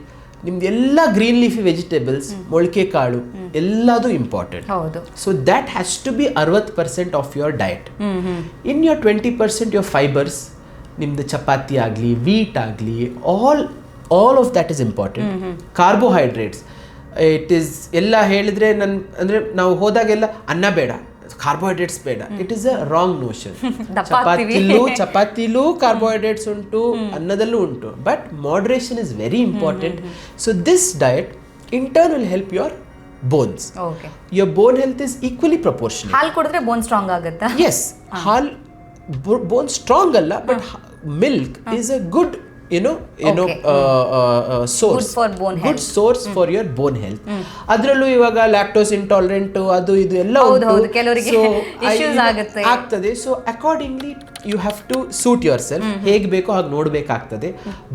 A: ನಿಮ್ದು ಎಲ್ಲ ಗ್ರೀನ್ ಲೀಫಿ ವೆಜಿಟೇಬಲ್ಸ್ ಮೊಳಕೆ ಕಾಳು ಎಲ್ಲದೂ ಇಂಪಾರ್ಟೆಂಟ್
B: ಹೌದು.
A: So that has to be ಅರವತ್ತು percent of your diet in your twenty percent your fibres ನಿಮ್ದು ಚಪಾತಿ ಆಗಲಿ ವೀಟ್ ಆಗಲಿ all all of that is important carbohydrates it is ಎಲ್ಲ ಹೇಳಿದ್ರೆ ನನ್ನ ಅಂದರೆ ನಾವು ಹೋದಾಗೆಲ್ಲ ಅನ್ನ ಬೇಡ. ಕಾರ್ಬೋಹೈಡ್ರೇಟ್ಸ್ ಬೇಡ. It is a wrong notion ಚಪಾತಿಲೂ ಚಪಾತಿಲೂ ಕಾರ್ಬೋಹೈಡ್ರೇಟ್ಸ್ ಉಂಟು ಅನ್ನದಲ್ಲೂ ಉಂಟು. But moderation is very important so this diet in turn will help your bones your bone health is equally proportional.
B: ಹಾಲು ಕುಡಿದ್ರೆ ಬೋನ್ ಸ್ಟ್ರಾಂಗ್ ಆಗುತ್ತೆ?
A: Yes, hal bone strong ಅಲ್ಲ but milk is a good you know you know
B: Okay.
A: source
B: Good for bone
A: good
B: health.
A: source for your bone health. ಅದರಲ್ಲೂ ಇವಾಗ ಲ್ಯಾಕ್ಟೋಸ್ ಇಂಟಾಲರೆಂಟ್ ಅದು ಇದು ಎಲ್ಲ. ಆಗ್ತದೆ. So accordingly you have to suit yourself ಹೇಗೆ ಬೇಕೋ ಹಾಗೆ ನೋಡಬೇಕಾಗ್ತದೆ.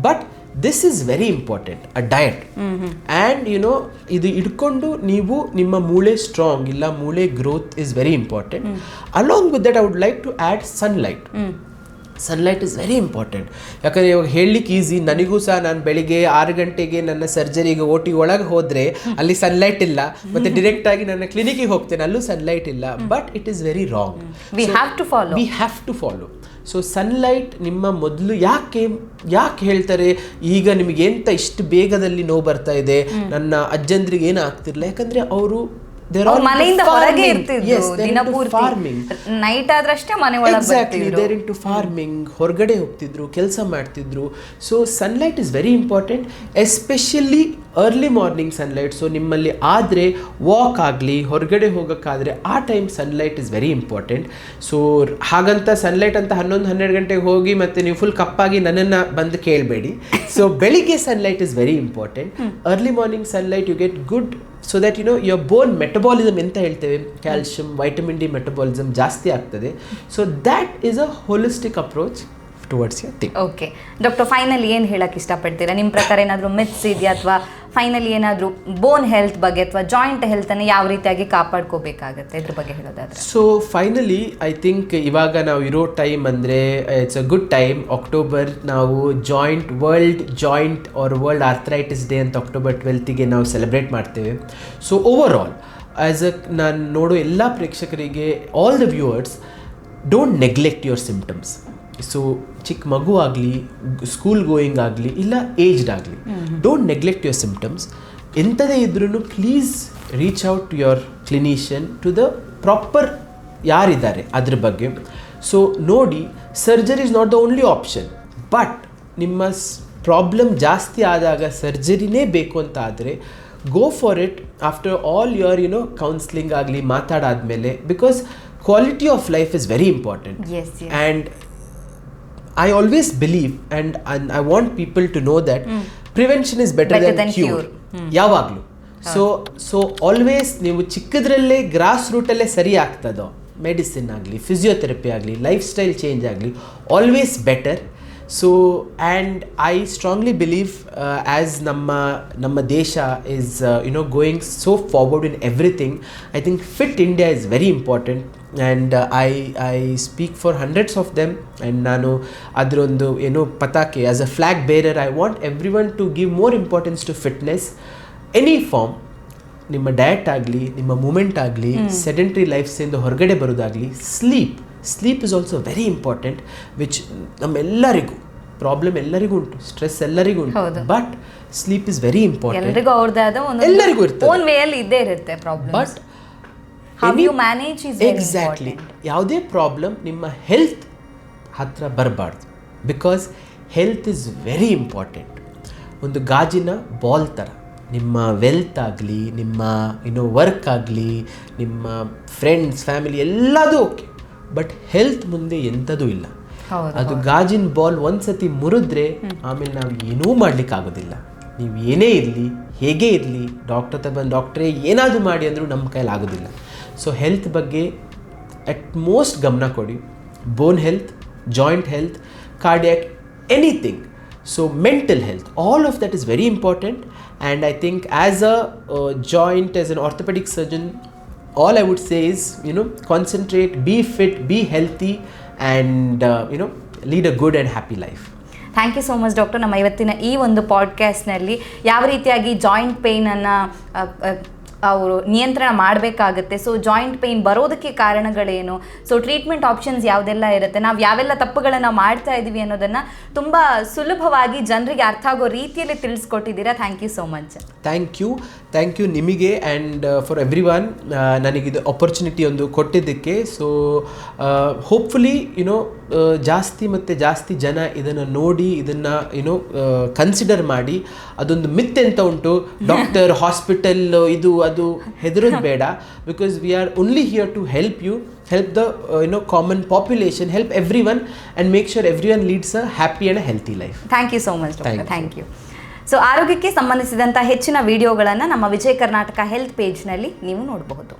A: But this is very important a diet and you know ಇದು ಇಟ್ಕೊಂಡು ನೀವು ನಿಮ್ಮ ಮೂಳೆ ಸ್ಟ್ರಾಂಗ್ ಇಲ್ಲ ಮೂಳೆ growth is very important along with that I would like to add sunlight sunlight is very important ಯಾಕಂದರೆ ಇವಾಗ ಹೇಳಲಿಕ್ಕೆ ಈಸಿ ನನಗೂ ಸಹ ನಾನು ಬೆಳಿಗ್ಗೆ ಆರು ಗಂಟೆಗೆ ನನ್ನ ಸರ್ಜರಿಗೆ ಓಟಿ ಒಳಗೆ ಹೋದರೆ ಅಲ್ಲಿ ಸನ್ಲೈಟ್ ಇಲ್ಲ. ಮತ್ತೆ ಡೈರೆಕ್ಟ್ ಆಗಿ ನನ್ನ ಕ್ಲಿನಿಕ್ಗೆ ಹೋಗ್ತೇನೆ ಅಲ್ಲೂ ಸನ್ಲೈಟ್ ಇಲ್ಲ. But it is very wrong
B: we have to follow
A: we have to follow so sunlight ನಿಮ್ಮ ಮೊದಲು ಯಾಕೆ ಯಾಕೆ ಹೇಳ್ತಾರೆ? ಈಗ ನಿಮಗೆ ಎಂತ ಇಷ್ಟು ಬೇಗದಲ್ಲಿ ನೋವು ಬರ್ತಾ ಇದೆ? ನನ್ನ ಅಜ್ಜಂದ್ರಿಗೆ ಏನು ಆಗ್ತಿರಲಿಲ್ಲ? ಯಾಕಂದರೆ ಅವರು
B: ಮನೆಯಿಂದ ಹೊರಗೆ ಇರ್ತಿದ್ರು
A: farming.
B: ನೈಟ್ ಆದ್ರಷ್ಟೇ ಮನೆ ಒಳಗೆ
A: exactly they're into farming ಹೊರಗಡೆ ಹೋಗ್ತಿದ್ರು ಕೆಲಸ ಮಾಡ್ತಿದ್ರು. So sunlight is very important especially early morning sunlight so ನಿಮ್ಮಲ್ಲಿ ಆದರೆ ವಾಕ್ ಆಗಲಿ ಹೊರಗಡೆ ಹೋಗೋಕ್ಕಾದರೆ ಆ time sunlight is very important so ಹಾಗಂತ ಸನ್ಲೈಟ್ ಅಂತ ಹನ್ನೊಂದು ಹನ್ನೆರಡು ಗಂಟೆಗೆ ಹೋಗಿ ಮತ್ತೆ ನೀವು ಫುಲ್ ಕಪ್ಪಾಗಿ ನನ್ನನ್ನು ಬಂದು ಕೇಳಬೇಡಿ. ಸೊ ಬೆಳಿಗ್ಗೆ sunlight is very important early morning sunlight you get good so that you know your bone metabolism ಎಂತ ಹೇಳ್ತೇವೆ? ಕ್ಯಾಲ್ಶಿಯಂ ವೈಟಮಿನ್ ಡಿ ಮೆಟಬಾಲಿಸಮ್ ಜಾಸ್ತಿ ಆಗ್ತದೆ. So that is a holistic approach towards your thing
B: okay doctor final ಏನು ಹೇಳಕ್ಕೆ ಇಷ್ಟಪಡ್ತೀರಾ? ನಿಮ್ಮ ಪ್ರಕಾರ ಏನಾದರೂ ಮಿತ್ಸ್ ಇದೆಯಾ ಅಥವಾ ಫೈನಲಿ ಏನಾದರೂ ಬೋನ್ ಹೆಲ್ತ್ ಬಗ್ಗೆ ಅಥವಾ ಜಾಯಿಂಟ್ ಹೆಲ್ತನ್ನು ಯಾವ ರೀತಿಯಾಗಿ ಕಾಪಾಡ್ಕೋಬೇಕಾಗತ್ತೆ ಇದ್ರ ಬಗ್ಗೆ ಹೇಳೋದಾದ್ರೆ?
A: ಸೊ ಫೈನಲಿ ಐ ಥಿಂಕ್ ಇವಾಗ ನಾವು ಇರೋ ಟೈಮ್ ಅಂದರೆ it's a good time October ನಾವು joint world joint or world arthritis day ಅಂತ ಅಕ್ಟೋಬರ್ ಟ್ವೆಲ್ತಿಗೆ ನಾವು ಸೆಲೆಬ್ರೇಟ್ ಮಾಡ್ತೇವೆ. So over all as a ನಾನು ನೋಡೋ ಎಲ್ಲ ಪ್ರೇಕ್ಷಕರಿಗೆ all the viewers don't neglect your symptoms so ಚಿಕ್ಕ ಮಗು ಆಗಲಿ ಸ್ಕೂಲ್ ಗೋಯಿಂಗ್ ಆಗಲಿ ಇಲ್ಲ ಏಜ್ಡ್ ಆಗಲಿ ಡೋಂಟ್ ನೆಗ್ಲೆಕ್ಟ್ ಯುವರ್ ಸಿಂಪ್ಟಮ್ಸ್ ಎಂಥದೇ ಇದ್ರೂ please reach out to your clinician to the proper ಯಾರಿದ್ದಾರೆ ಅದ್ರ ಬಗ್ಗೆ. ಸೊ ನೋಡಿ surgery is not the only option but ನಿಮ್ಮ ಪ್ರಾಬ್ಲಮ್ ಜಾಸ್ತಿ ಆದಾಗ ಸರ್ಜರಿನೇ ಬೇಕು ಅಂತ ಆದರೆ go for it after all your you know counselling ಆಗಲಿ ಮಾತಾಡಾದ್ಮೇಲೆ because quality of life is very important. And I always believe and, and I want people to know that prevention is better,
B: Better
A: than,
B: than
A: cure.
B: cure.
A: ಯಾವಾಗಲೂ. ಸೊ ಸೊ ಆಲ್ವೇಸ್ ನೀವು ಚಿಕ್ಕದ್ರಲ್ಲೇ ಗ್ರಾಸ್ ರೂಟಲ್ಲೇ ಸರಿ ಆಗ್ತದೋ ಮೆಡಿಸಿನ್ ಆಗಲಿ ಫಿಸಿಯೋಥೆರಪಿ ಆಗಲಿ ಲೈಫ್ ಸ್ಟೈಲ್ ಚೇಂಜ್ ಆಗಲಿ always better so and I strongly believe as ನಮ್ಮ ನಮ್ಮ ದೇಶ is you know going so forward in everything I think fit India is very important and I I speak for hundreds of them and ನಾನು ಅದರೊಂದು ಏನು ಪತಾಕೆ as a flag bearer I want everyone to give more importance to fitness any form ನಿಮ್ಮ ಡಯಟ್ ಆಗಲಿ ನಿಮ್ಮ ಮೂಮೆಂಟ್ ಆಗಲಿ ಸೆಡೆಂಟ್ರಿ ಲೈಫ್ಸಿಂದ ಹೊರಗಡೆ ಬರೋದಾಗಲಿ sleep sleep is also very important which ನಮ್ಮೆಲ್ಲರಿಗೂ ಪ್ರಾಬ್ಲಮ್ ಎಲ್ಲರಿಗೂ ಉಂಟು ಸ್ಟ್ರೆಸ್ ಎಲ್ಲರಿಗೂ ಉಂಟು. But sleep is very important ಎಲ್ಲರಿಗೂ ಇರ್ತದೆ.
B: ಇದ್ದೇ ಇರುತ್ತೆ problem
A: but
B: how you manage is
A: exactly ಯಾವುದೇ ಪ್ರಾಬ್ಲಮ್ ನಿಮ್ಮ ಹೆಲ್ತ್ ಹತ್ರ ಬರಬಾರ್ದು. Because health is very important ಒಂದು ಗಾಜಿನ ಬಾಲ್ ಥರ ನಿಮ್ಮ ವೆಲ್ತ್ ಆಗಲಿ ನಿಮ್ಮ ಇನ್ನೋ ವರ್ಕ್ ಆಗಲಿ ನಿಮ್ಮ ಫ್ರೆಂಡ್ಸ್ ಫ್ಯಾಮಿಲಿ ಎಲ್ಲದೂ ಓಕೆ ಬಟ್ ಹೆಲ್ತ್ ಮುಂದೆ ಎಂಥದೂ ಇಲ್ಲ. ಅದು ಗಾಜಿನ ಬಾಲ್ ಒಂದ್ಸತಿ ಮುರಿದ್ರೆ ಆಮೇಲೆ ನಾವು ಏನೂ ಮಾಡ್ಲಿಕ್ಕೆ ಆಗೋದಿಲ್ಲ. ನೀವು ಏನೇ ಇರಲಿ ಹೇಗೆ ಇರಲಿ ಡಾಕ್ಟರ್ ಹತ್ರ ಬಂದು ಡಾಕ್ಟ್ರೇ ಏನಾದರೂ ಮಾಡಿ ಅಂದರೂ ನಮ್ಮ ಕೈಯಲ್ಲಿ ಆಗೋದಿಲ್ಲ. ಸೊ ಹೆಲ್ತ್ ಬಗ್ಗೆ ಅಟ್ ಮೋಸ್ಟ್ ಗಮನ ಕೊಡಿ. Bone health joint health cardiac anything so mental health all of that is very important and I think as a joint as an orthopaedic surgeon all I would say is, you know, concentrate, be fit, be healthy, and, uh, you good and happy life.
B: Thank you so much doctor ನಮ್ಮ ಇವತ್ತಿನ ಈ ಒಂದು ಪಾಡ್ಕಾಸ್ಟ್ನಲ್ಲಿ ಯಾವ ರೀತಿಯಾಗಿ ಜಾಯಿಂಟ್ ಪೇಯ್ನನ್ನು ಅವರು ನಿಯಂತ್ರಣ ಮಾಡಬೇಕಾಗುತ್ತೆ. ಸೊ ಜಾಯಿಂಟ್ ಪೇಯ್ನ್ ಬರೋದಕ್ಕೆ ಕಾರಣಗಳೇನು? ಸೊ ಟ್ರೀಟ್ಮೆಂಟ್ ಆಪ್ಷನ್ಸ್ ಯಾವುದೆಲ್ಲ ಇರುತ್ತೆ? ನಾವು ಯಾವೆಲ್ಲ ತಪ್ಪುಗಳನ್ನು ಮಾಡ್ತಾ ಇದ್ದೀವಿ ಅನ್ನೋದನ್ನು ತುಂಬ ಸುಲಭವಾಗಿ ಜನರಿಗೆ ಅರ್ಥ ಆಗೋ ರೀತಿಯಲ್ಲಿ ತಿಳಿಸ್ಕೊಟ್ಟಿದ್ದೀರಾ. Thank you so much
A: thank you thank you ನಿಮಗೆ ಆ್ಯಂಡ್ ಫಾರ್ ಎವ್ರಿ ಒನ್ ನನಗಿದು ಅಪರ್ಚುನಿಟಿ ಒಂದು ಕೊಟ್ಟಿದ್ದಕ್ಕೆ. ಸೊ ಹೋಪ್ಫುಲಿ ಯುನೋ ಜಾಸ್ತಿ ಮತ್ತು ಜಾಸ್ತಿ ಜನ ಇದನ್ನು ನೋಡಿ ಇದನ್ನು ಯುನೋ ಕನ್ಸಿಡರ್ ಮಾಡಿ ಅದೊಂದು ಮಿತ್ ಎಂತ ಉಂಟು? ಡಾಕ್ಟರ್ ಹಾಸ್ಪಿಟಲ್ ಇದು ಅದು ಹೆದರೋದು ಬೇಡ because we are only here to help you help the you know common population help everyone and make sure everyone leads a happy and healthy life
B: thank you so much thank you so ಆರೋಗ್ಯಕ್ಕೆ ಸಂಬಂಧಿಸಿದಂಥ ಹೆಚ್ಚಿನ ವಿಡಿಯೋಗಳನ್ನು ನಮ್ಮ ವಿಜಯ ಕರ್ನಾಟಕ ಹೆಲ್ತ್ ಪೇಜ್ನಲ್ಲಿ ನೀವು ನೋಡಬಹುದು.